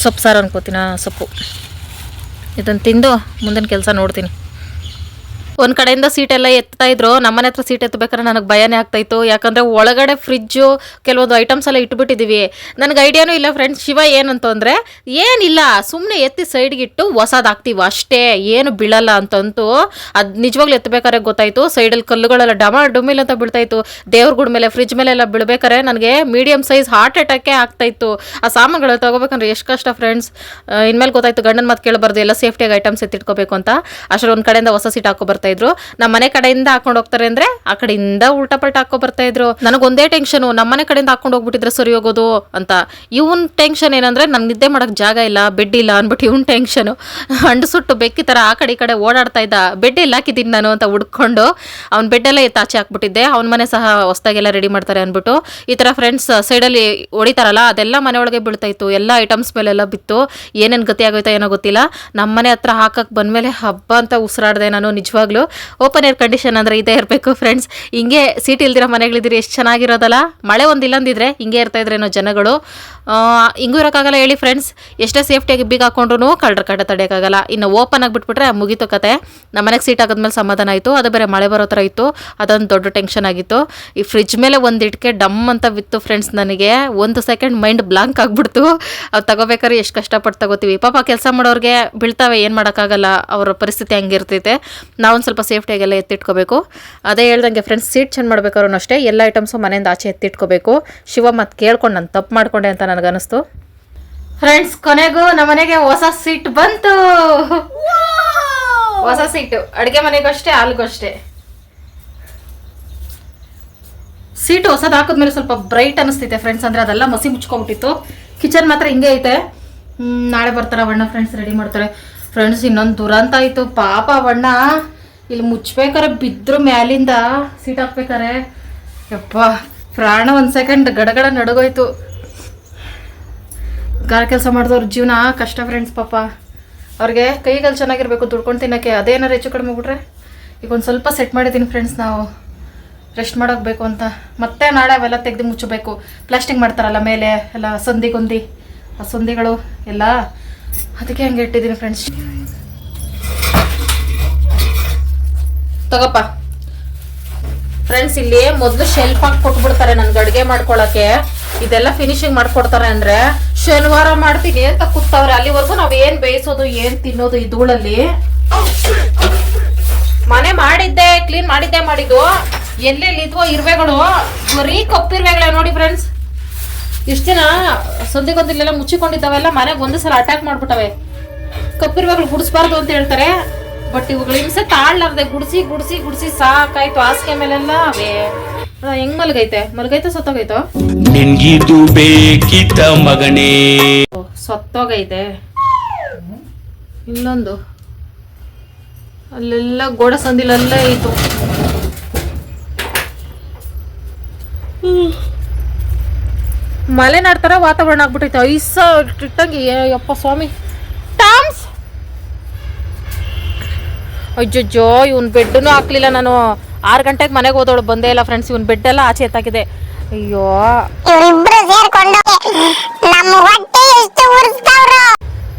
ಸೊಪ್ಪು ಸಾರು ಅನ್ಕೋತೀನಿ ಸೊಪ್ಪು. ಇದನ್ನು ತಿಂದು ಮುಂದಿನ ಕೆಲಸ ನೋಡ್ತೀನಿ. ಒಂದು ಕಡೆಯಿಂದ ಸೀಟೆಲ್ಲ ಎತ್ತಾ ಇದ್ರು. ನಮ್ಮನೆ ಹತ್ರ ಸೀಟ್ ಎತ್ತಬೇಕಾದ್ರೆ ನನಗೆ ಭಯನೇ ಆಗ್ತಾ ಇತ್ತು ಯಾಕಂದ್ರೆ ಒಳಗಡೆ ಫ್ರಿಜ್ಜು ಕೆಲವೊಂದು ಐಟಮ್ಸ್ ಎಲ್ಲ ಇಟ್ಬಿಟ್ಟಿದೀವಿ. ನನಗೆ ಐಡಿಯಾನೂ ಇಲ್ಲ ಫ್ರೆಂಡ್ಸ್ ಶಿವ ಏನಂತಂದ್ರೆ ಏನಿಲ್ಲ ಸುಮ್ಮನೆ ಎತ್ತಿ ಸೈಡ್ಗೆ ಇಟ್ಟು ಹೊಸದು ಹಾಕ್ತೀವಿ ಅಷ್ಟೇ. ಏನು ಬೀಳಲ್ಲ ಅಂತಂತೂ. ಅದು ನಿಜವಾಗ್ಲೂ ಎತ್ತಬೇಕಾದ್ರೆ ಗೊತ್ತಾಯ್ತು. ಸೈಡಲ್ಲಿ ಕಲ್ಲುಗಳೆಲ್ಲ ಡಮ ಡುಮಿಲ್ ಅಂತ ಬೀಳ್ತಾಯಿತ್ತು. ದೇವ್ರ ಗುಡ್ ಮೇಲೆ ಫ್ರಿಜ್ ಮೇಲೆ ಎಲ್ಲ ಬೀಳ್ಬೇಕಾರೆ ನನಗೆ ಮೀಡಿಯಂ ಸೈಜ್ ಹಾರ್ಟ್ ಅಟ್ಯಾಕೇ ಆಗ್ತಾಯಿತ್ತು. ಆ ಸಾಮಾನುಗಳು ತಗೋಬೇಕಂದ್ರೆ ಎಷ್ಟು ಕಷ್ಟ ಫ್ರೆಂಡ್ಸ್ ಇನ್ಮೇಲೆ ಗೊತ್ತಾಯ್ತು ಗಂಡನ ಮಾತು ಕೇಳಬಾರ್ದು. ಎಲ್ಲ ಸೇಫ್ಟಿಯಾಗಿ ಐಟಮ್ಸ್ ಎತ್ತಿಟ್ಕೋಬೇಕು ಅಂತ. ಅಷ್ಟರಲ್ಲಿ ಒಂದು ಕಡೆಯಿಂದ ಹೊಸ ಸೀಟ್ ಹಾಕೋ ಬರ್ತಾ ಇದ್ರು. ನಮ್ಮ ಮನೆ ಕಡೆಯಿಂದ ಹಾಕೊಂಡು ಹೋಗ್ತಾರೆ ಅಂದ್ರೆ ಆ ಕಡೆಯಿಂದ ಉಲ್ಟಾ ಪಲ್ಟಾ ಹಾಕೋ ಬರ್ತಾ ಇದ್ರು. ನನಗೊಂದೇ ಟೆನ್ಷನ್ ನಮ್ಮ ಮನೆ ಕಡೆಯಿಂದ ಹಾಕೊಂಡು ಹೋಗ್ಬಿಟ್ಟಿದ್ರೆ ಸರಿ ಹೋಗೋದು ಅಂತ. ಇವನ್ ಟೆನ್ಷನ್ ಏನಂದ್ರೆ ನನ್ ನಿದ್ದೆ ಮಾಡಕ್ ಜಾಗ ಇಲ್ಲ, ಬೆಡ್ ಇಲ್ಲ ಅನ್ಬಿಟ್ಟು ಇವನ್ ಟೆನ್ಷನ್. ಅಂಡು ಸುಟ್ಟು ಬೆಕ್ಕಿ ತರ ಆ ಕಡೆ ಈ ಕಡೆ ಓಡಾಡ್ತಾ ಇದ್ದ. ಬೆಡ್ ಎಲ್ಲ ಹಾಕಿದ್ದೀನಿ ನಾನು ಅಂತ ಹುಡ್ಕೊಂಡು ಅವ್ನ ಬೆಡ್ ಎಲ್ಲ ಎತ್ತಾಚೆ ಹಾಕ್ಬಿಟ್ಟಿದ್ದೆ. ಅವ್ನ ಮನೆ ಸಹ ಹೊಸ್ದಾಗೆಲ್ಲ ರೆಡಿ ಮಾಡ್ತಾರೆ ಅನ್ಬಿಟ್ಟು. ಈ ತರ ಫ್ರೆಂಡ್ಸ್ ಸೈಡಲ್ಲಿ ಹೊಡಿತಾರಲ್ಲ, ಅದೆಲ್ಲ ಮನೆ ಒಳಗೆ ಬೀಳ್ತಾ ಇತ್ತು. ಎಲ್ಲ ಐಟಮ್ಸ್ ಮೇಲೆಲ್ಲ ಬಿತ್ತು. ಏನೇನು ಗತಿ ಆಗೋಯ್ತಾ ಏನೋ ಗೊತ್ತಿಲ್ಲ. ನಮ್ಮ ಮನೆ ಹತ್ರ ಹಾಕಕ್ಕೆ ಬಂದ್ಮೇಲೆ ಹಬ್ಬ ಅಂತ ಉಸಿರಾಡ್ದೆ ನಾನು. ನಿಜವಾಗ್ಲೂ ಓಪನ್ ಏರ್ ಕಂಡೀಷನ್ ಅಂದರೆ ಇದೇ ಇರಬೇಕು ಫ್ರೆಂಡ್ಸ್ ಹಿಂಗೆ ಸೀಟ್ ಇಲ್ದಿರೋ ಮನೆಗಳಿದ್ದೀರಿ, ಎಷ್ಟು ಚೆನ್ನಾಗಿರೋದಲ್ಲ? ಮಳೆ ಒಂದು ಇಲ್ಲಂದಿದ್ರೆ ಹಿಂಗೆ ಇರ್ತಾ ಇದ್ರೇನೋ ಜನಗಳು. ಹಿಂಗೂ ಇರೋಕ್ಕಾಗಲ್ಲ ಹೇಳಿ ಫ್ರೆಂಡ್ಸ್ ಎಷ್ಟೇ ಸೇಫ್ಟಿಯಾಗಿ ಬೀಗ ಹಾಕೊಂಡ್ರು ಕಳ್ಳರ ಕಡೆ ತಡೆಯೋಕ್ಕಾಗಲ್ಲ ಇನ್ನು ಓಪನ್ ಆಗಿಬಿಟ್ಬಿಟ್ರೆ ಮುಗೀತು ಕತೆ. ನಮ್ಮ ಮನೆಗೆ ಸೀಟ್ ಹಾಕಿದ್ಮೇಲೆ ಸಮಾಧಾನ ಆಯಿತು. ಅದು ಬೇರೆ ಮಳೆ ಬರೋ ಥರ ಇತ್ತು. ಅದೊಂದು ದೊಡ್ಡ ಟೆನ್ಷನ್ ಆಗಿತ್ತು. ಈ ಫ್ರಿಜ್ ಮೇಲೆ ಒಂದು ಇಟ್ಕೆ ಡಮ್ ಅಂತ ಬಿತ್ತು ಫ್ರೆಂಡ್ಸ್ ನನಗೆ. ಒಂದು ಸೆಕೆಂಡ್ ಮೈಂಡ್ ಬ್ಲಾಂಕ್ ಆಗಿಬಿಡ್ತು. ಅದು ತಗೋಬೇಕಾದ್ರೆ ಎಷ್ಟು ಕಷ್ಟಪಟ್ಟು ತಗೋತೀವಿ. ಪಾಪ ಕೆಲಸ ಮಾಡೋರಿಗೆ ಬೀಳ್ತಾವೆ, ಏನು ಮಾಡೋಕ್ಕಾಗಲ್ಲ. ಅವರ ಪರಿಸ್ಥಿತಿ ಹಂಗಿರ್ತೈತೆ ನಾವೊಂದು ಸ್ವಲ್ಪ ಸೇಫ್ಟಿಯಾಗೆಲ್ಲ ಎತ್ತಿಟ್ಕೋಬೇಕು. ಅದೇ ಹೇಳ್ದಂಗೆ ಫ್ರೆಂಡ್ಸ್ ಸೀಟ್ ಚೆಂದ ಮಾಡ್ಬೇಕಾದ್ರೂ ಅಷ್ಟೇ ಎಲ್ಲ ಐಟಮ್ಸು ಮನೆಯಿಂದ ಆಚೆ ಎತ್ತಿಟ್ಕೋಬೇಕು. ಶಿವ ಮತ್ತು ಕೇಳ್ಕೊಂಡು ನಾನು ತಪ್ಪು ಮಾಡಿಕೊಂಡೆ ಅಂತ ನನಗನ್ನಿಸ್ತು? ಫ್ರೆಂಡ್ಸ್ ಕೊನೆಗೂ ನಮ್ಮನೆಗೆ ಹೊಸ ಸೀಟ್ ಬಂತು. ಹೊಸ ಸೀಟು ಅಡುಗೆ ಮನೆಗೂ ಅಷ್ಟೇ ಹಾಲ್ಗೂ ಅಷ್ಟೇ ಸೀಟು ಹೊಸದು ಹಾಕಿದ್ಮೇಲೆ ಸ್ವಲ್ಪ ಬ್ರೈಟ್ ಅನಿಸ್ತೈತೆ ಫ್ರೆಂಡ್ಸ್ ಅಂದ್ರೆ ಅದೆಲ್ಲ ಮಸಿ ಮುಚ್ಕೊಂಬಿಟ್ಟಿತ್ತು. ಕಿಚನ್ ಮಾತ್ರ ಹಿಂಗೆ ಐತೆ. ನಾಳೆ ಬರ್ತಾರೆ ಬಣ್ಣ ಫ್ರೆಂಡ್ಸ್ ರೆಡಿ ಮಾಡ್ತಾರೆ. ಫ್ರೆಂಡ್ಸ್ ಇನ್ನೊಂದು ದುರಂತ ಆಯಿತು. ಪಾಪ ಬಣ್ಣ ಇಲ್ಲಿ ಮುಚ್ಬೇಕಾರೆ ಬಿದ್ರು ಮ್ಯಾಲಿಂದ ಸೀಟ್ ಹಾಕ್ಬೇಕಾರೆ. ಯಪ್ಪ ಪ್ರಾಣ ಒಂದು ಸೆಕೆಂಡ್ ಗಡಗಡ ನಡುಗೋಯ್ತು. ಗಾರ ಕೆಲಸ ಮಾಡಿದವ್ರ ಜೀವನ ಕಷ್ಟ ಫ್ರೆಂಡ್ಸ್ ಪಾಪ. ಅವ್ರಿಗೆ ಕೈಗಳು ಚೆನ್ನಾಗಿರ್ಬೇಕು ದುಡ್ಕೊಂಡು ತಿನ್ನೋಕ್ಕೆ ಅದೇನಾರು ಹೆಚ್ಚು ಕಡಿಮೆ ಬಿಟ್ರೆ ಈಗ ಒಂದು ಸ್ವಲ್ಪ ಸೆಟ್ ಮಾಡಿದ್ದೀನಿ ಫ್ರೆಂಡ್ಸ್ ನಾವು. ರೆಸ್ಟ್ ಮಾಡೋಕ್ಬೇಕು ಅಂತ. ಮತ್ತೆ ನಾಳೆ ಅವೆಲ್ಲ ತೆಗೆದು ಮುಚ್ಚಬೇಕು. ಪ್ಲಾಸ್ಟಿಕ್ ಮಾಡ್ತಾರಲ್ಲ ಮೇಲೆ, ಎಲ್ಲ ಸಂದಿ ಗೊಂದಿ. ಆ ಸಂದಿಗಳು ಎಲ್ಲ ಅದಕ್ಕೆ ಹಂಗೆ ಇಟ್ಟಿದ್ದೀನಿ ಫ್ರೆಂಡ್ಸ್ ತಗೋಪ್ಪ. ಫ್ರೆಂಡ್ಸ್ ಇಲ್ಲಿ ಮೊದಲು ಶೆಲ್ಫ್ ಹಾಕಿ ಕೊಟ್ಬಿಡ್ತಾರೆ ನನ್ಗೆ ಅಡುಗೆ ಮಾಡ್ಕೊಳಕ್ಕೆ. ಇದೆಲ್ಲ ಫಿನಿಶಿಂಗ್ ಮಾಡ್ಕೊಡ್ತಾರೆ ಅಂದ್ರೆ ಶನಿವಾರ ಮಾಡ್ತೀನಿ ಅಂತ ಕೂತವ್ರೆ ಅಲ್ಲಿವರೆಗೂ ನಾವ್ ಏನ್ ಬೇಯಿಸೋದು, ಏನ್ ತಿನ್ನೋದು ಈ ಧೂಳಲ್ಲಿ? ಮನೆ ಮಾಡಿದ್ದೆ ಕ್ಲೀನ್ ಮಾಡಿದ್ದೆ ಮಾಡಿದ್ದು. ಎಲ್ಲೆಲ್ಲಿ ಇದ್ವೋ ಇರುವೆಗಳು, ಬರೀ ಕಪ್ಪಿರ್ವೆಗಳೇ ನೋಡಿ ಫ್ರೆಂಡ್ಸ್ ಇಷ್ಟು ದಿನ ಸಂದಿಗೊಂದಿಲ್ಲೆಲ್ಲ ಮುಚ್ಚಿಕೊಂಡಿದ್ದಾವೆಲ್ಲ ಮನೆಗೆ ಒಂದು ಸಲ ಅಟ್ಯಾಕ್ ಮಾಡ್ಬಿಟ್ಟವೆ. ಕಪ್ಪಿರ್ವೆಗಳು ಗುಡಿಸ್ಬಾರ್ದು ಅಂತ ಹೇಳ್ತಾರೆ. ಬಟ್ ಇವುಗಳು ಹಿಂಸೆ ತಾಳ್ಲಾರ್ದೆ ಗುಡಿಸಿ ಗುಡಿಸಿ ಗುಡಿಸಿ ಸಾಕಾಯ್ತು. ಹಾಸಿಗೆ ಮೇಲೆಲ್ಲ ಅವೇ. ಹೆಂಗ್ ಮಲಗೈತೆ? ಮಲಗೈತ? ಸತ್ತೋಗೈತೋ? ನಿನ್ಗಿದು ಬೇಕಿತ ಮಗನೇ. ಸತ್ತೋಗೈತೆ. ಇನ್ನೊಂದು. ಅಲ್ಲೆಲ್ಲ ಗೋಡ ಸಂದಿಲಲ್ಲೇ ಇತ್ತು. ಮಲೆನಾಡ್ ತರ ವಾತಾವರಣ ಆಗ್ಬಿಟ್ಟೈತೆ ಐಸ ಇಟ್ಟಂಗೆ ಯಪ್ಪ ಸ್ವಾಮಿ. ಟಾಮ್ಸ್! ಅಜ್ಜಜ್ಜೋ ಇವನ್ ಬೆಡ್ನು ಹಾಕ್ಲಿಲ್ಲ ನಾನು. ಆರು ಗಂಟೆಗೆ ಮನೆಗೆ ಹೋದವಳು ಬಂದೇ ಇಲ್ಲ ಫ್ರೆಂಡ್ಸ್ ಇವನ್ ಬೆಡ್ ಎಲ್ಲ ಆಚೆ ಎತ್ತಾಕಿದೆ. ಅಯ್ಯೋ.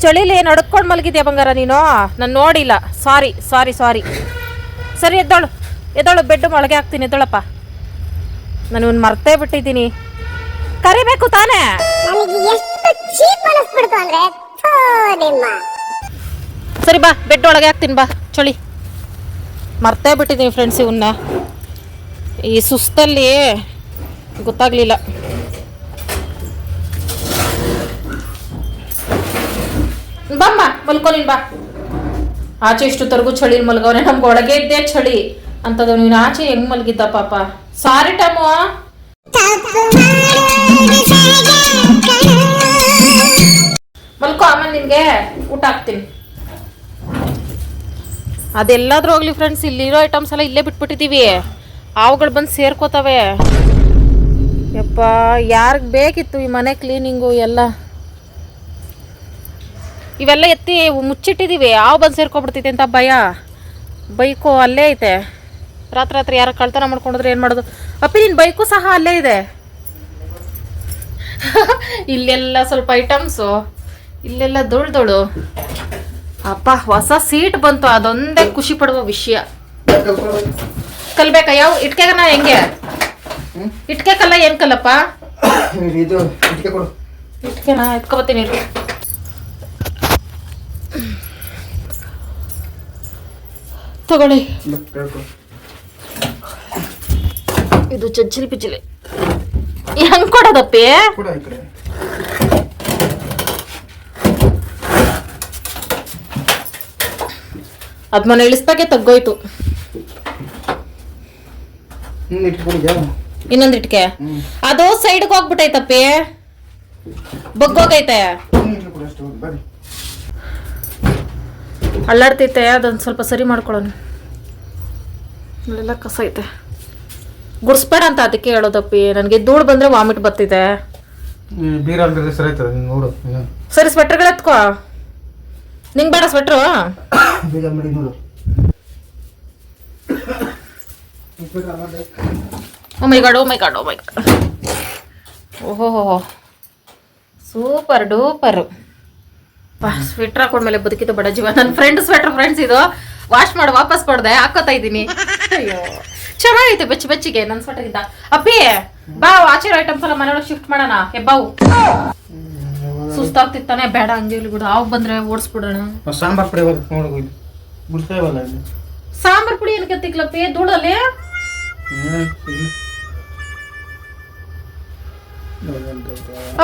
ಚಳಿಲಿ ನಡ್ಕೊಂಡು ಮಲಗಿದ್ಯಾ ಬಂಗಾರ ನೀನು? ನಾನು ನೋಡಿಲ್ಲ. ಸಾರಿ ಸಾರಿ ಸಾರಿ ಸರಿ ಎದ್ದೋಳು. ಎದ್ದೋಳು ಬೆಡ್ ಮೊಳಗೆ ಹಾಕ್ತೀನಿ ಎದ್ದೋಳಪ್ಪ. ನಾನು ಇವ್ನು ಮರ್ತೇ ಬಿಟ್ಟಿದ್ದೀನಿ. ಕರಿಬೇಕು ತಾನೇ? ಸರಿ ಬಾ ಬೆಡ್ ಒಳಗೆ ಹಾಕ್ತೀನಿ ಬಾ. ಚಳಿ. ಮರ್ತೇ ಬಿಟ್ಟಿದ್ದೀನಿ ಫ್ರೆಂಡ್ಸ್ ಇವನ್ನ ಈ ಸುಸ್ತಲ್ಲಿ ಗೊತ್ತಾಗಲಿಲ್ಲ. ಬಮ್ಮ ಮಲ್ಕೊ ಬಾ. ಆಚೆ ಇಷ್ಟು ತರಗು ಚಳಿ ಮಲ್ಗವ್ರೆ ನಮ್ಗೆ ಒಳಗೆ ಇದ್ದೇ ಚಳಿ. ಅಂತದ ನೀನು ಆಚೆ ಹೆಂಗ್ ಮಲಗಿದ್ದ ಪಾಪ? ಸಾರಿ ಟಮು ಮಲ್ಕೋ ಆಮೇಲೆ ನಿನ್ಗೆ, ಊಟ ಹಾಕ್ತೀನಿ. ಅದೆಲ್ಲಾದ್ರೂ ಹೋಗ್ಲಿ ಫ್ರೆಂಡ್ಸ್ ಇಲ್ಲಿರೋ ಐಟಮ್ಸ್ ಎಲ್ಲ ಇಲ್ಲೇ ಬಿಟ್ಬಿಟ್ಟಿದ್ದೀವಿ ಹಾವುಗಳು ಬಂದು ಸೇರ್ಕೋತವೆ. ಯಪ್ಪ, ಯಾರಿಗೆ ಬೇಕಿತ್ತು ಈ ಮನೆ ಕ್ಲೀನಿಂಗು ಎಲ್ಲ? ಇವೆಲ್ಲ ಎತ್ತಿ ಮುಚ್ಚಿಟ್ಟಿದ್ದೀವಿ ಹಾವು ಬಂದು ಸೇರ್ಕೊಬಿಡ್ತೈತೆ ಅಂತ ಭಯ. ಬೈಕು ಅಲ್ಲೇ ಐತೆ. ರಾತ್ರಿ ರಾತ್ರಿ ಯಾರು ಕಳ್ತನ ಮಾಡ್ಕೊಂಡ್ರೆ ಏನು ಮಾಡೋದು? ಅಪ್ಪಿ ನಿನ್ನ ಬೈಕು ಸಹ ಅಲ್ಲೇ ಇದೆ. ಇಲ್ಲೆಲ್ಲ ಸ್ವಲ್ಪ ಐಟಮ್ಸು ಇಲ್ಲೆಲ್ಲ ಧೂಳು ಅಪ್ಪ ಹೊಸ ಸೀಟ್ ಬಂತು. ಅದೊಂದೇ ಖುಷಿ ಪಡುವ ವಿಷಯ. ಕಲ್ಬೇಕಾ? ಯಾವ ಇಟ್ಕೆಗನ ಹೆಂಗೆ? ಇಟ್ಕೆ ಕಲ್ಲ ಏನ್ ಕಲ್ಲಪ್ಪ? ಇದು ಇಟ್ಕೆ ಕೊಡು. ಇಟ್ಕೆನ ಎತ್ಕೊಬತ್ತೀನಿ ಇರು. ತಗೊಳ್ಳಿ. ಇದು ಚಜ್ಜಿಲಿ ಪಿಜ್ಜಿಲಿ. ಹೆಂಗ್ ಕೊಡೋದಪ್ಪಿ ಕೊಡು ಈ ಕಡೆ ಅದ್ ಮನೆ ಇಳಿಸ್ದಾಗೆ ತಗ್ಗೋಯ್ತು. ಇನ್ನೊಂದು ಇಟ್ಕೆ? ಅದು ಸೈಡ್ಗೆ ಹೋಗ್ಬಿಟ್ಟೈತಪ್ಪಿ ಬಗ್ಗೋಗೈತೆ. ಅಲ್ಲಾಡ್ತೈತೆ ಅದೊಂದು ಸ್ವಲ್ಪ ಸರಿ ಮಾಡ್ಕೊಳ್ಳೋಣ. ಕಸ ಐತೆ. ಗುಡ್ಸ್ಬೇಡ ಅಂತ ಅದಕ್ಕೆ ಹೇಳೋದಪ್ಪಿ. ನನಗೆ ಧೂಳು ಬಂದ್ರೆ ವಾಮಿಟ್ ಬರ್ತಿದೆ. ಬೀರ ಸರಿ ಸ್ವೆಟ್ರ್ಗಳು ಎತ್ಕೋ. ನಿಂಗೆ ಬೇಡ sweater oh my god oh my god oh my god ಓಹೋ ಸೂಪರ್ ಡೂಪರ್ ಸ್ವೆಟ್ರ್ ಹಾಕೊಂಡ್ಮೇಲೆ ಬದುಕಿದ್ದು ಬಡ ಜೀವ. ನನ್ನ ಫ್ರೆಂಡ್ ಸ್ವೆಟ್ರ್ ಫ್ರೆಂಡ್ಸ್ ಇದು. ವಾಶ್ ಮಾಡಿ, ವಾಪಸ್ ಕೊಡ್ದೆ. ಹಾಕೋತಾ ಇದ್ದೀನಿ. ಚೆನ್ನಾಗೈತೆ ಬೆಚ್ಚ ಬೆಚ್ಚಿಗೆ. ನನ್ನ ಸ್ವೆಟರ್ ಇದ್ದ ಅಪ್ಪಿ, ಬಾ, ಆಚೆ ಐಟಮ್ಸ್ ಎಲ್ಲ ಮನೆಯೊಳಗೆ ಶಿಫ್ಟ್ ಮಾಡೋಣ. ಎಬ್ಬಾವು ಸುಸ್ತಾಗ್ತಿತ್ತಾನೆ ಬೇಡ ಹಂಗೆ ಇಲ್ಲಿ ಬಿಡು ಅವ್ ಬಂದ್ರೆ ಓಡಿಸ್ಬಿಡೋಣ. ಸಾಂಬಾರ್ ಪುಡಿ ನೋಡು ಇಲ್ಲಿ ಇಲ್ಲಿ ಸಾಂಬಾರ್ ಪುಡಿ ಏನಕ್ಕೆ ತಿಕ್ಲಪ್ಪಿ ಧೂಳಲ್ಲಿ?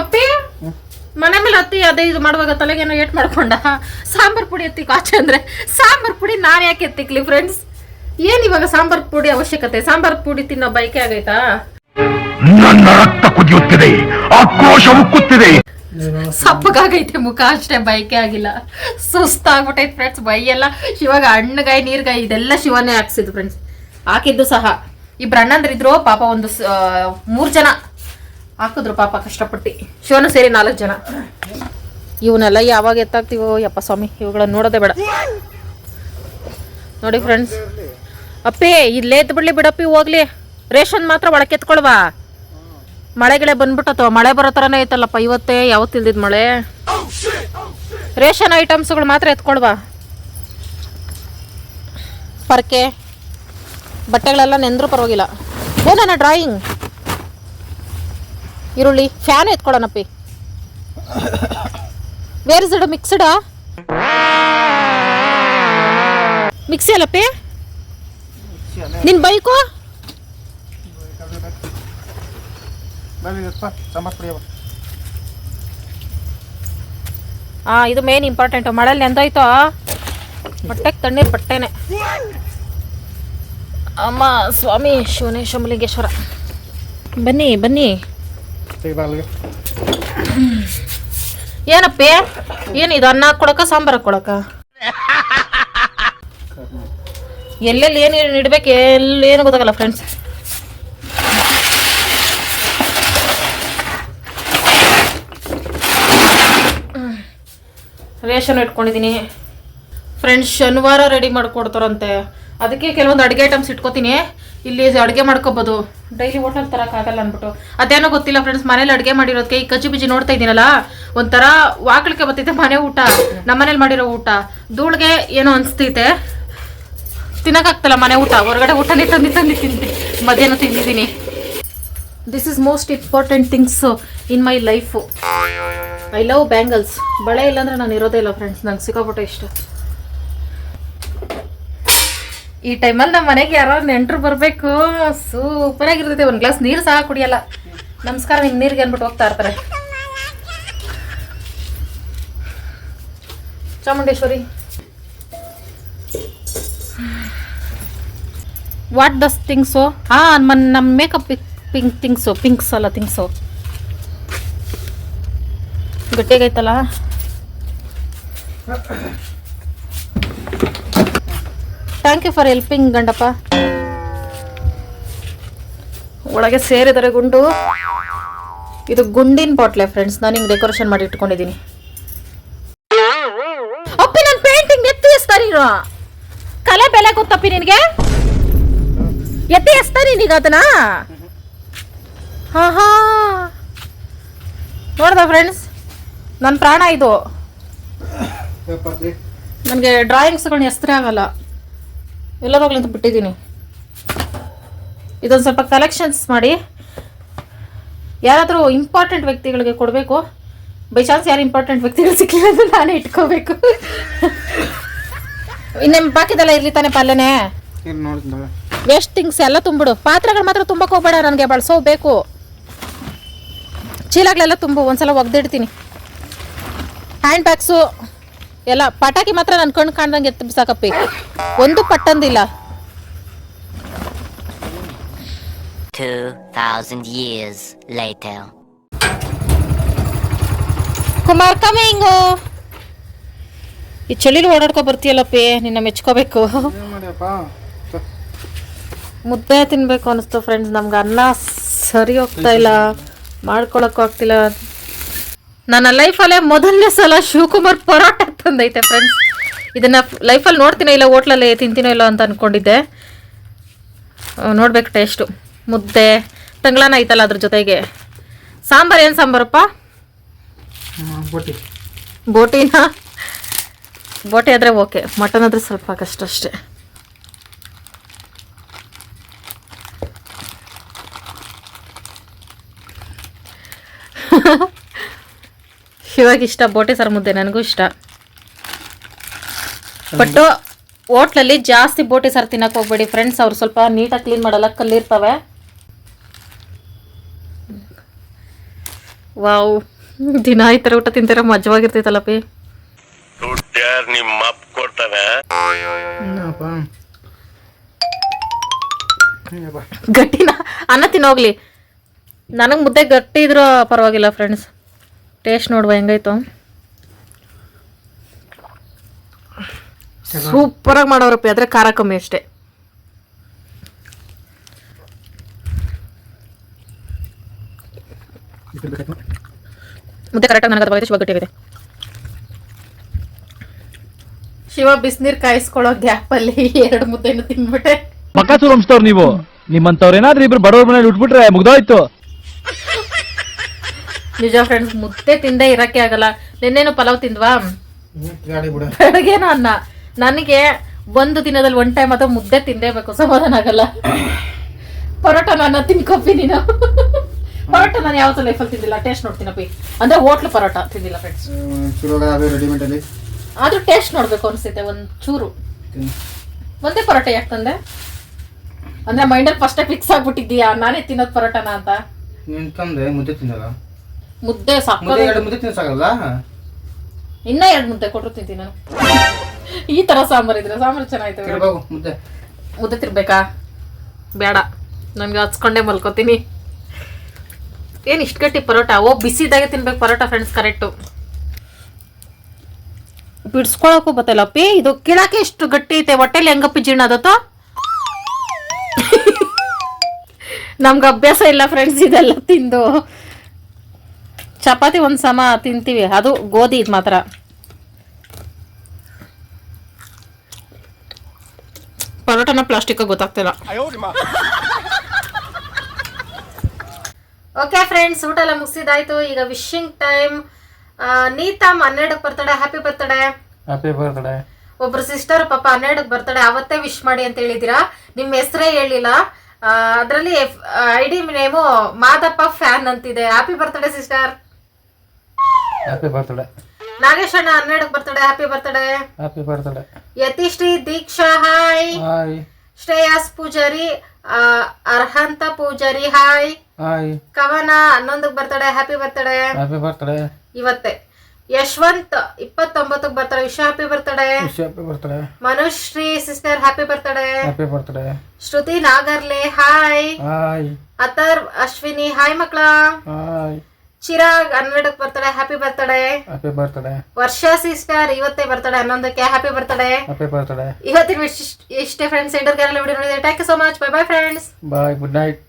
ಅಪ್ಪಿ ಮನೆ ಮೇಲೆ ಹತ್ತಿ ಅದೇ ಇದು ಮಾಡುವಾಗ ತಲೆಗೇನೋ ಏಟ್ ಮಾಡ್ಕೊಂಡ. ಸಾಂಬಾರ್ ಪುಡಿ ಎತ್ತಿಕ್ ಆಚೆ ಅಂದ್ರೆ ಸಾಂಬಾರ್ ಪುಡಿ ನಾನು ಯಾಕೆ ಎತ್ತಿಕ್ಲಿ ಫ್ರೆಂಡ್ಸ್ ಏನ್ ಇವಾಗ ಸಾಂಬಾರ್ ಪುಡಿ ಅವಶ್ಯಕತೆ? ಸಾಂಬಾರ್ ಪುಡಿ ತಿನ್ನೋ ಬೈಕೆ ಆಗೈತಾ? ನನ್ನ ರಕ್ತ ಕುದಿಯುತ್ತಿದೆ ಆಕ್ರೋಶ ಉಕ್ಕುತ್ತಿದೆ ಸಪ್ಪಗಾಗೈತೆ ಮುಖ, ಅಷ್ಟೇ ಬೈಕೆ ಆಗಿಲ್ಲ. ಸುಸ್ತಾಗ್ಬಿಟ್ಟೈತೆ ಫ್ರೆಂಡ್ಸ್ ಬೈ ಎಲ್ಲ. ಶಿವಾಗ ಹಣ್ಣುಗಾಯಿ, ನೀರ್ಗಾಯಿ, ಇದೆಲ್ಲ ಶಿವನೇ ಹಾಕ್ಸಿದ್ರು ಫ್ರೆಂಡ್ಸ್ ಹಾಕಿದ್ದು ಸಹ. ಇಬ್ರು ಅಣ್ಣಂದ್ರಿದ್ರು, ಪಾಪ ಒಂದು ಮೂರು ಜನ ಹಾಕಿದ್ರು ಪಾಪ ಕಷ್ಟಪಟ್ಟು. ಶಿವನು ಸೇರಿ ನಾಲ್ಕು ಜನ. ಇವನ್ನೆಲ್ಲ ಯಾವಾಗ ಎತ್ತಾಗ್ತೀವೋ ಯಪ್ಪ ಸ್ವಾಮಿ, ಇವುಗಳನ್ನ ನೋಡೋದೇ ಬೇಡ. ನೋಡಿ ಫ್ರೆಂಡ್ಸ್ ಅಪ್ಪೇ ಇಲ್ಲೇ ಎದ್ದು ಬಿಡ್ಲಿ ಬಿಡಪ್ಪಿ, ಹೋಗ್ಲಿ. ರೇಷನ್ ಮಾತ್ರ ಒಳಕ್ಕೆ ಎತ್ಕೊಳ್ವಾ ಬಂದ್ಬಿಟ್ಟು ಅಥವಾ ಮಳೆ ಬರೋ ತರನೇ ಐತಲ್ಲಪ್ಪ, ಇವತ್ತೇ ಯಾವತ್ತು ಇಲ್ದಿದ್ ಮಳೆ? ರೇಷನ್ ಐಟಮ್ಸ್ಗಳು ಮಾತ್ರ ಎತ್ಕೊಳ್ವಾ. ಪರ್ಕೆ, ಬಟ್ಟೆಗಳೆಲ್ಲ ನೆಂದ್ರು ಪರವಾಗಿಲ್ಲ. ಓ, ನನ್ನ ಡ್ರಾಯಿಂಗ್ ಈರುಳ್ಳಿ ಫ್ಯಾನ್ ಎತ್ಕೊಳ್ಳೋಣಪ್ಪಿ. ವೇರ್ ಇಸ್ ಇಡ ಮಿಕ್ಸ್ಡ್ ಮಿಕ್ಸಿ ಅಲ್ಲಪ್ಪಿ? ನಿನ್ ಬೈಕು? ಅವ ಹಾ ಇದು ಮೇನ್ ಇಂಪಾರ್ಟೆಂಟ್ ಮಳೆಯಲ್ಲಿ ನೆಂದೋಯ್ತು? ಬಟ್ಟೆಗೆ ತಣ್ಣೀರ್ ಬಟ್ಟೆನೆ. ಅಮ್ಮ ಸ್ವಾಮಿ ಶಿವನೇ ಶಂಭಲಿಂಗೇಶ್ವರ ಬನ್ನಿ ಬನ್ನಿ. ಏನಪ್ಪ? ಏನು ಇದು ಏನಿದು ಅನ್ನ ಕೊಡಕ ಸಾಂಬಾರ್ ಕೊಡಕ? ಎಲ್ಲೆಲ್ಲಿ ಏನು ಇಡ್ಬೇಕು? ಎಲ್ಲೇನು ಏನು ಗೊತ್ತಾಗಲ್ಲ ಫ್ರೆಂಡ್ಸ್ ರೇಷನ್ ಇಟ್ಕೊಂಡಿದ್ದೀನಿ ಫ್ರೆಂಡ್ಸ್ ಶನಿವಾರ ರೆಡಿ ಮಾಡಿಕೊಡ್ತಾರಂತೆ. ಅದಕ್ಕೆ ಕೆಲವೊಂದು ಅಡುಗೆ ಐಟಮ್ಸ್ ಇಟ್ಕೋತೀನಿ. ಇಲ್ಲಿ ಅಡುಗೆ ಮಾಡ್ಕೋಬೋದು. ಡೈಲಿ ಹೋಟೆಲ್ ತರೋಕ್ಕಾಗಲ್ಲ ಅಂದ್ಬಿಟ್ಟು. ಅದೇನೋ ಗೊತ್ತಿಲ್ಲ ಫ್ರೆಂಡ್ಸ್ ಮನೇಲಿ ಅಡುಗೆ ಮಾಡಿರೋದಕ್ಕೆ ಈ ಕಜ್ಜಿ ಬಿಜಿ ನೋಡ್ತಾ ಇದ್ದೀನಲ್ಲ? ಒಂಥರ ವಾಕಳಿಕೆ ಬರ್ತೈತೆ ಮನೆ ಊಟ, ನಮ್ಮನೇಲಿ ಮಾಡಿರೋ ಊಟ. ಧೂಳಿಗೆ ಏನೋ ಅನಿಸ್ತೈತೆ. ತಿನ್ನೋಕ್ಕಾಗ್ತಲ್ಲ ಮನೆ ಊಟ? ಹೊರಗಡೆ ಊಟನೇ ತಂದು ತಂದು ತಿಂತೀನಿ ಮಧ್ಯಾಹ್ನ ತಿಂದಿದ್ದೀನಿ. This is most important things in my life I love bangles ಬಳೆ ಇಲ್ಲಾಂದ್ರೆ ನಾನು ಇರೋದೇ ಇಲ್ಲ ಫ್ರೆಂಡ್ಸ್ ನಂಗೆ ಸಿಕ್ಕಾಪಟ್ಟೆ ಇಷ್ಟ. ಈ ಟೈಮಲ್ಲಿ ನಮ್ಮ ಮನೆಗೆ ಯಾರೋ ನೆಂಟರು ಬರಬೇಕು. ಸೂಪರ್ ಆಗಿರ್ತೈತೆ. ಒಂದು ಗ್ಲಾಸ್ ನೀರು ಸಹ ಕುಡಿಯಲ್ಲ. ನಮಸ್ಕಾರ ನಿಮ್ಗೆ ನೀರಿಗೆ ಅಂದ್ಬಿಟ್ಟು ಹೋಗ್ತಾ ಇರ್ತಾರೆ. ಚಾಮುಂಡೇಶ್ವರಿ. ವಾಟ್ ದಸ್ ಥಿಂಗ್ಸು ಹಾಂ ಮನ್ ನಮ್ಮ ಮೇಕಪ್ ಪಿಂಕ್ ಥಿಂಗ್ಸು ಪಿಂಕ್ಸ್ ಅಲ್ಲ ಥಿಂಗ್ಸು ಗಟ್ಟಿಯಾಗೈತಲ್ಲ ಥ್ಯಾಂಕ್ ಯು ಫಾರ್ ಹೆಲ್ಪಿಂಗ್ ಗಂಡಪ್ಪ ಒಳಗೆ ಸೇರಿದರೆ ಗುಂಡು ಇದು ಗುಂಡಿನ ಬಾಟ್ಲೆ ಫ್ರೆಂಡ್ಸ್ ನಾನು ಹಿಂಗೆ ಡೆಕೋರೇಷನ್ ಮಾಡಿ ಇಟ್ಕೊಂಡಿದ್ದೀನಿ ಅಪ್ಪಿ ನನ್ನ ಪೇಂಟಿಂಗ್ ಎತ್ತಿ ಎಸ್ತಾ ನೀನು ಕಲೆ ಬೆಲೆ ಗೊತ್ತಪ್ಪಿ ನಿನಗೆ ಎತ್ತಿ ಎಸ್ತಾ ನೀನೀಗ ಅದನ್ನ ಹಾ ಹಾ ನೋಡ್ದ ಫ್ರೆಂಡ್ಸ್ ನನ್ನ ಪ್ರಾಣ ಇದು. ನನಗೆ ಡ್ರಾಯಿಂಗ್ಸ್ಗಳನ್ನ ಹೆಸರೇ ಆಗಲ್ಲ. ಎಲ್ಲರೂ ಹೋಗ್ಲಿ ಅಂತ ಬಿಟ್ಟಿದ್ದೀನಿ. ಇದೊಂದು ಸ್ವಲ್ಪ ಕಲೆಕ್ಷನ್ಸ್ ಮಾಡಿ. ಯಾರಾದರೂ ಇಂಪಾರ್ಟೆಂಟ್ ವ್ಯಕ್ತಿಗಳಿಗೆ ಕೊಡಬೇಕು. ಬೈ ಚಾನ್ಸ್ ಯಾರು ಇಂಪಾರ್ಟೆಂಟ್ ವ್ಯಕ್ತಿಗಳು ಸಿಕ್ಕಿಲ್ಲ ಅಂತ ನಾನೇ ಇಟ್ಕೋಬೇಕು. ಇನ್ನೇನು ಬಾಕಿದೆಲ್ಲ ಇರ್ಲಿ ತಾನೆ ಪಲ್ಯನೇ? ವೇಸ್ಟ್ ಥಿಂಗ್ಸ್ ಎಲ್ಲ ತುಂಬಿಡು. ಪಾತ್ರೆಗಳು ಮಾತ್ರ ತುಂಬಕ್ಕೆ ಹೋಗ್ಬೇಡ ನನಗೆ ಬಳಸೋ ಬೇಕು. ಚೀಲಗಳೆಲ್ಲ ತುಂಬು ಒಂದ್ಸಲ ಒಗ್ದಿಡ್ತೀನಿ. ಹ್ಯಾಂಡ್ ಬ್ಯಾಗ್ಸು ಎಲ್ಲ ಪಟಾಕಿ ಮಾತ್ರ ನನ್ನ ಕಣ್ಣು ಕಾಣ್ದಂಗೆ ಎತ್ತು ಬಿಸಾಕಪ್ಪಿ. ಒಂದು ಪಟ್ಟಂದಿಲ್ಲ. 2,000 years later. ಕುಮಾರ್ ಕಮಿಂಗು ಈ ಚಳಿಲಿ ಓಡಾಡ್ಕೊ ಬರ್ತೀಯಲ್ಲಪ್ಪಿ ನಿನ್ನ ಮೆಚ್ಕೋಬೇಕು. ಮುದ್ದೆ ತಿನ್ಬೇಕು ಅನಿಸ್ತು ಫ್ರೆಂಡ್ಸ್ ನಮ್ಗೆ ಅನ್ನ ಸರಿ ಹೋಗ್ತಾ ಇಲ್ಲ. ಮಾಡ್ಕೊಳಕ್ಕೂ ಆಗ್ತಿಲ್ಲ. ನನ್ನ ಲೈಫಲ್ಲೇ ಮೊದಲನೇ ಸಲ ಶಿವಕುಮಾರ್ ಪರೋಟ ತಂದೈತೆ ಫ್ರೆಂಡ್ಸ್ ಇದನ್ನ ಲೈಫಲ್ಲಿ ನೋಡ್ತೀನೋ ಇಲ್ಲ, ಹೋಟ್ಲಲ್ಲಿ ತಿಂತೀನೋ ಇಲ್ಲ ಅಂತ ಅಂದ್ಕೊಂಡಿದ್ದೆ ನೋಡ್ಬೇಕು ಟೇಸ್ಟು ಮುದ್ದೆ ತಂಗ್ಳನ ಐತಲ್ಲ ಅದ್ರ ಜೊತೆಗೆ. ಸಾಂಬಾರು ಏನು ಸಾಂಬಾರಪ್ಪ? ಬೋಟಿನ? ಬೋಟಿ ಆದರೆ ಓಕೆ ಮಟನ್ ಆದರೆ ಸ್ವಲ್ಪ ಕಷ್ಟ ಅಷ್ಟೇ. ಇವಾಗ ಇಷ್ಟ ಬೋಟೆ ಸರ್ ಮುದ್ದೆ ನನಗೂ ಇಷ್ಟ. ಬಟ್ ಹೋಟ್ಲಲ್ಲಿ ಜಾಸ್ತಿ ಬೋಟೆ ಸರ್ ತಿನ್ನಕ್ಕೆ ಹೋಗ್ಬೇಡಿ ಫ್ರೆಂಡ್ಸ್ ಅವ್ರು ಸ್ವಲ್ಪ ನೀಟಾಗಿ ಕ್ಲೀನ್ ಮಾಡಲ್ಲ ಕಲ್ಲಿರ್ತವೆ. ವಾವ್ ದಿನ ಈ ಥರ ಊಟ ತಿಂತೀರ? ಮಜವಾಗಿರ್ತೈತಲ್ಲ ಪಿ. ಗಟ್ಟಿನ ಅನ್ನ ತಿನ್ನೋಗ್ಲಿ. ನನಗೆ ಮುದ್ದೆ ಗಟ್ಟಿ ಇದ್ರೂ ಪರವಾಗಿಲ್ಲ ಫ್ರೆಂಡ್ಸ್ ಟೇಸ್ಟ್ ನೋಡುವ ಹೆಂಗೈತು. ಸೂಪರಾಗಿ ಮಾಡೋರಪ್ಪ ಆದರೆ ಖಾರ ಕಮ್ಮಿ ಅಷ್ಟೇ. ಮುದ್ದೆ ಕರೆಕ್ಟಾಗಿ ನನಗೆ ಅರ್ಥವಾಗಿದೆ ಶಿವ ಗಟ್ಟಿಯಾಗಿದೆ ಶಿವ ಬಿಸಿನೀರು ಕಾಯಿಸ್ಕೊಳ್ಳೋ ಗ್ಯಾಪಲ್ಲಿ ಎರಡು ಮುದ್ದೆನೂ ತಿನ್ಬಿಟ್ಟೆ. ಪಕ್ಕ ಸುರಂಸ್ತವ್ರು ನೀವು. ನಿಮ್ಮಂತವ್ರು ಏನಾದ್ರೂ ಇಬ್ರು ಬಡವ್ರ ಮನೇಲಿ ಉಟ್ಬಿಟ್ರೆ ಮುಗ್ದೋಯ್ತು. ನಿಜ ಫ್ರೆಂಡ್ಸ್ ಮುದ್ದೆ ತಿಂದೆ ಇರಕ್ಕೆ ಆಗಲ್ಲ. ನಿನ್ನೇನು ಪಲಾವ್ ತಿಂದ್ವಾ? ಬೆಳಗ್ಗೆನೂ ಅನ್ನ? ನನಗೆ ಒಂದು ದಿನದಲ್ಲಿ ಒನ್ ಟೈಮ್ ಅಥವಾ ಮುದ್ದೆ ತಿಂದೇಬೇಕು ಸಮಾಧಾನ ಆಗಲ್ಲ. ಪರೋಟ ನಾನು ತಿನ್ಕೊಪ್ಪಿ ನೀನು. ಪರೋಟ ನಾನು ಯಾವತ್ತೂ ಲೈಫಲ್ಲಿ ತಿಂದಿಲ್ಲ ಟೇಸ್ಟ್ ನೋಡ್ತೀನಪ್ಪಿ. ಅಂದ್ರೆ ಹೋಟ್ಲು ಪರೋಟ ತಿಂದಿಲ್ಲ ಫ್ರೆಂಡ್ಸ್ ಆದ್ರೂ ಟೇಸ್ಟ್ ನೋಡ್ಬೇಕು ಅನ್ಸುತ್ತೆ ಒಂದ್ ಚೂರು. ಒಂದೇ ಪರೋಟ ಯಾಕೆ ತಂದೆ? ಅಂದ್ರೆ ಮೈಂಡಲ್ಲಿ ಫಸ್ಟೇ ಫಿಕ್ಸ್ ಆಗ್ಬಿಟ್ಟಿದ್ಯಾ ನಾನೇ ತಿನ್ನೋದು ಪರೋಟನ ಅಂತ? ನಿನ್ ತಂದೆ ಮುದ್ದೆ ತಿನ್ನಲ್ಲ ಮುದ್ದೆ ಮುದ್ದೆ ಸಾಕು ಎರಡು ಮುದ್ದೆ ತಿನ್ಸಾಗಲ್ಲ ಇನ್ನ ಎರಡು ಮುದ್ದೆ ಕೊಟ್ಟರು ತಿಂತೀನಿ ನಾನು. ಈ ತರ ಸಾಂಬಾರ್ ಇದ್ರೆ ಸಾಂಬಾರ್ ಚೆನ್ನಾಗಿತ್ತು ಮುದ್ದೆ. ಮುದ್ದೆ ತಿರ್ಬೇಕಾ? ಬೇಡ. ನನ್ಗೆ ಹಚ್ಕೊಂಡೇ ಮಲ್ಕೋತೀನಿ. ಏನು ಇಷ್ಟು ಗಟ್ಟಿ ಪರೋಟ? ಓ ಬಿಸಿದಾಗೆ ತಿನ್ಬೇಕು ಪರೋಟ ಫ್ರೆಂಡ್ಸ್ ಕರೆಕ್ಟು ಬಿಡ್ಸ್ಕೊಳಕ್ಕೂ ಬತ್ತಲ್ಲಪ್ಪಿ ಇದು ಕಿಳಕ್ಕೆ ಎಷ್ಟು ಗಟ್ಟಿ ಐತೆ? ಹೊಟ್ಟೆಲಿ ಹೆಂಗಪ್ಪಿ ಜೀರ್ಣ ಆದತ್ತೋ? ನಮ್ಗೆ ಅಭ್ಯಾಸ ಇಲ್ಲ ಫ್ರೆಂಡ್ಸ್ ಇದೆಲ್ಲ ತಿಂದು. ಚಪಾತಿ ಒಂದು ಸಮ ತಿಂತೀವಿ. ಅದು ಗೋಧಿ ಇದು ಮಾತ್ರ. ಪರೋಟನ ಪ್ಲಾಸ್ಟಿಕ್ ಗೊತ್ತಾಗ್ತಿಲ್ಲ. ಓಕೆ ಫ್ರೆಂಡ್ಸ್ ಊಟ ಎಲ್ಲ ಮುಗಿಸಿದಾಯ್ತು ಈಗ ವಿಶಿಂಗ್ ಟೈಮ್ ನೀತಮ್ ಹನ್ನೆರಡಕ್ಕೆ birthday. Happy birthday happy birthday ಒಬ್ರು ಸಿಸ್ಟರ್ ಪಾಪ ಹನ್ನೆರಡಕ್ಕೆ ಬರ್ತಡೆ. ಅವತ್ತೇ ವಿಶ್ ಮಾಡಿ ಅಂತ ಹೇಳಿದಿರಾ ನಿಮ್ಮ ಹೆಸರೇ ಹೇಳಿಲ್ಲ. ಅದರಲ್ಲಿ I D name Madappa fan ಅಂತಿದೆ. Happy birthday sister happy birthday ನಾಗೇಶಣ್ಣ ಹನ್ನೆರಡಕ್ಕೆ birthday happy birthday happy birthday Yathishree Deeksha hi hi Shreyas Poojari ಆ, ಅರ್ಹಂತ ಪೂಜಾರಿ ಹಾಯ್ ಹಾಯ್ ಕವನ ಹನ್ನೊಂದಕ್ಕೆ birthday happy birthday happy birthday ಇವತ್ತೇ. ಯಶವಂತ್ ಇಪ್ಪತ್ತೊಂಬತ್ತಕ್ಕೆ ಬರ್ತಾಳೆ Vishwa happy birthday wish happy birthday Manushree sister happy birthday happy birthday Shruti Nagarle hi hi ಅತರ್ Ashwini hi ಮಕ್ಕಳ. Hi Chirag ಹನ್ನೆರಡಕ್ಕೆ birthday happy birthday happy birthday ವರ್ಷ sister ಇವತ್ತೇ birthday ಹನ್ನೊಂದಕ್ಕೆ happy birthday happy birthday ಇವತ್ತಿನ ಇಷ್ಟೇ ಫ್ರೆಂಡ್ಸ್ ಎಂಟರ್ಗೆಲ್ಲ ವಿಡಿಯೋ ನೋಡಿದ್ರೆ thank you so much bye bye friends bye good night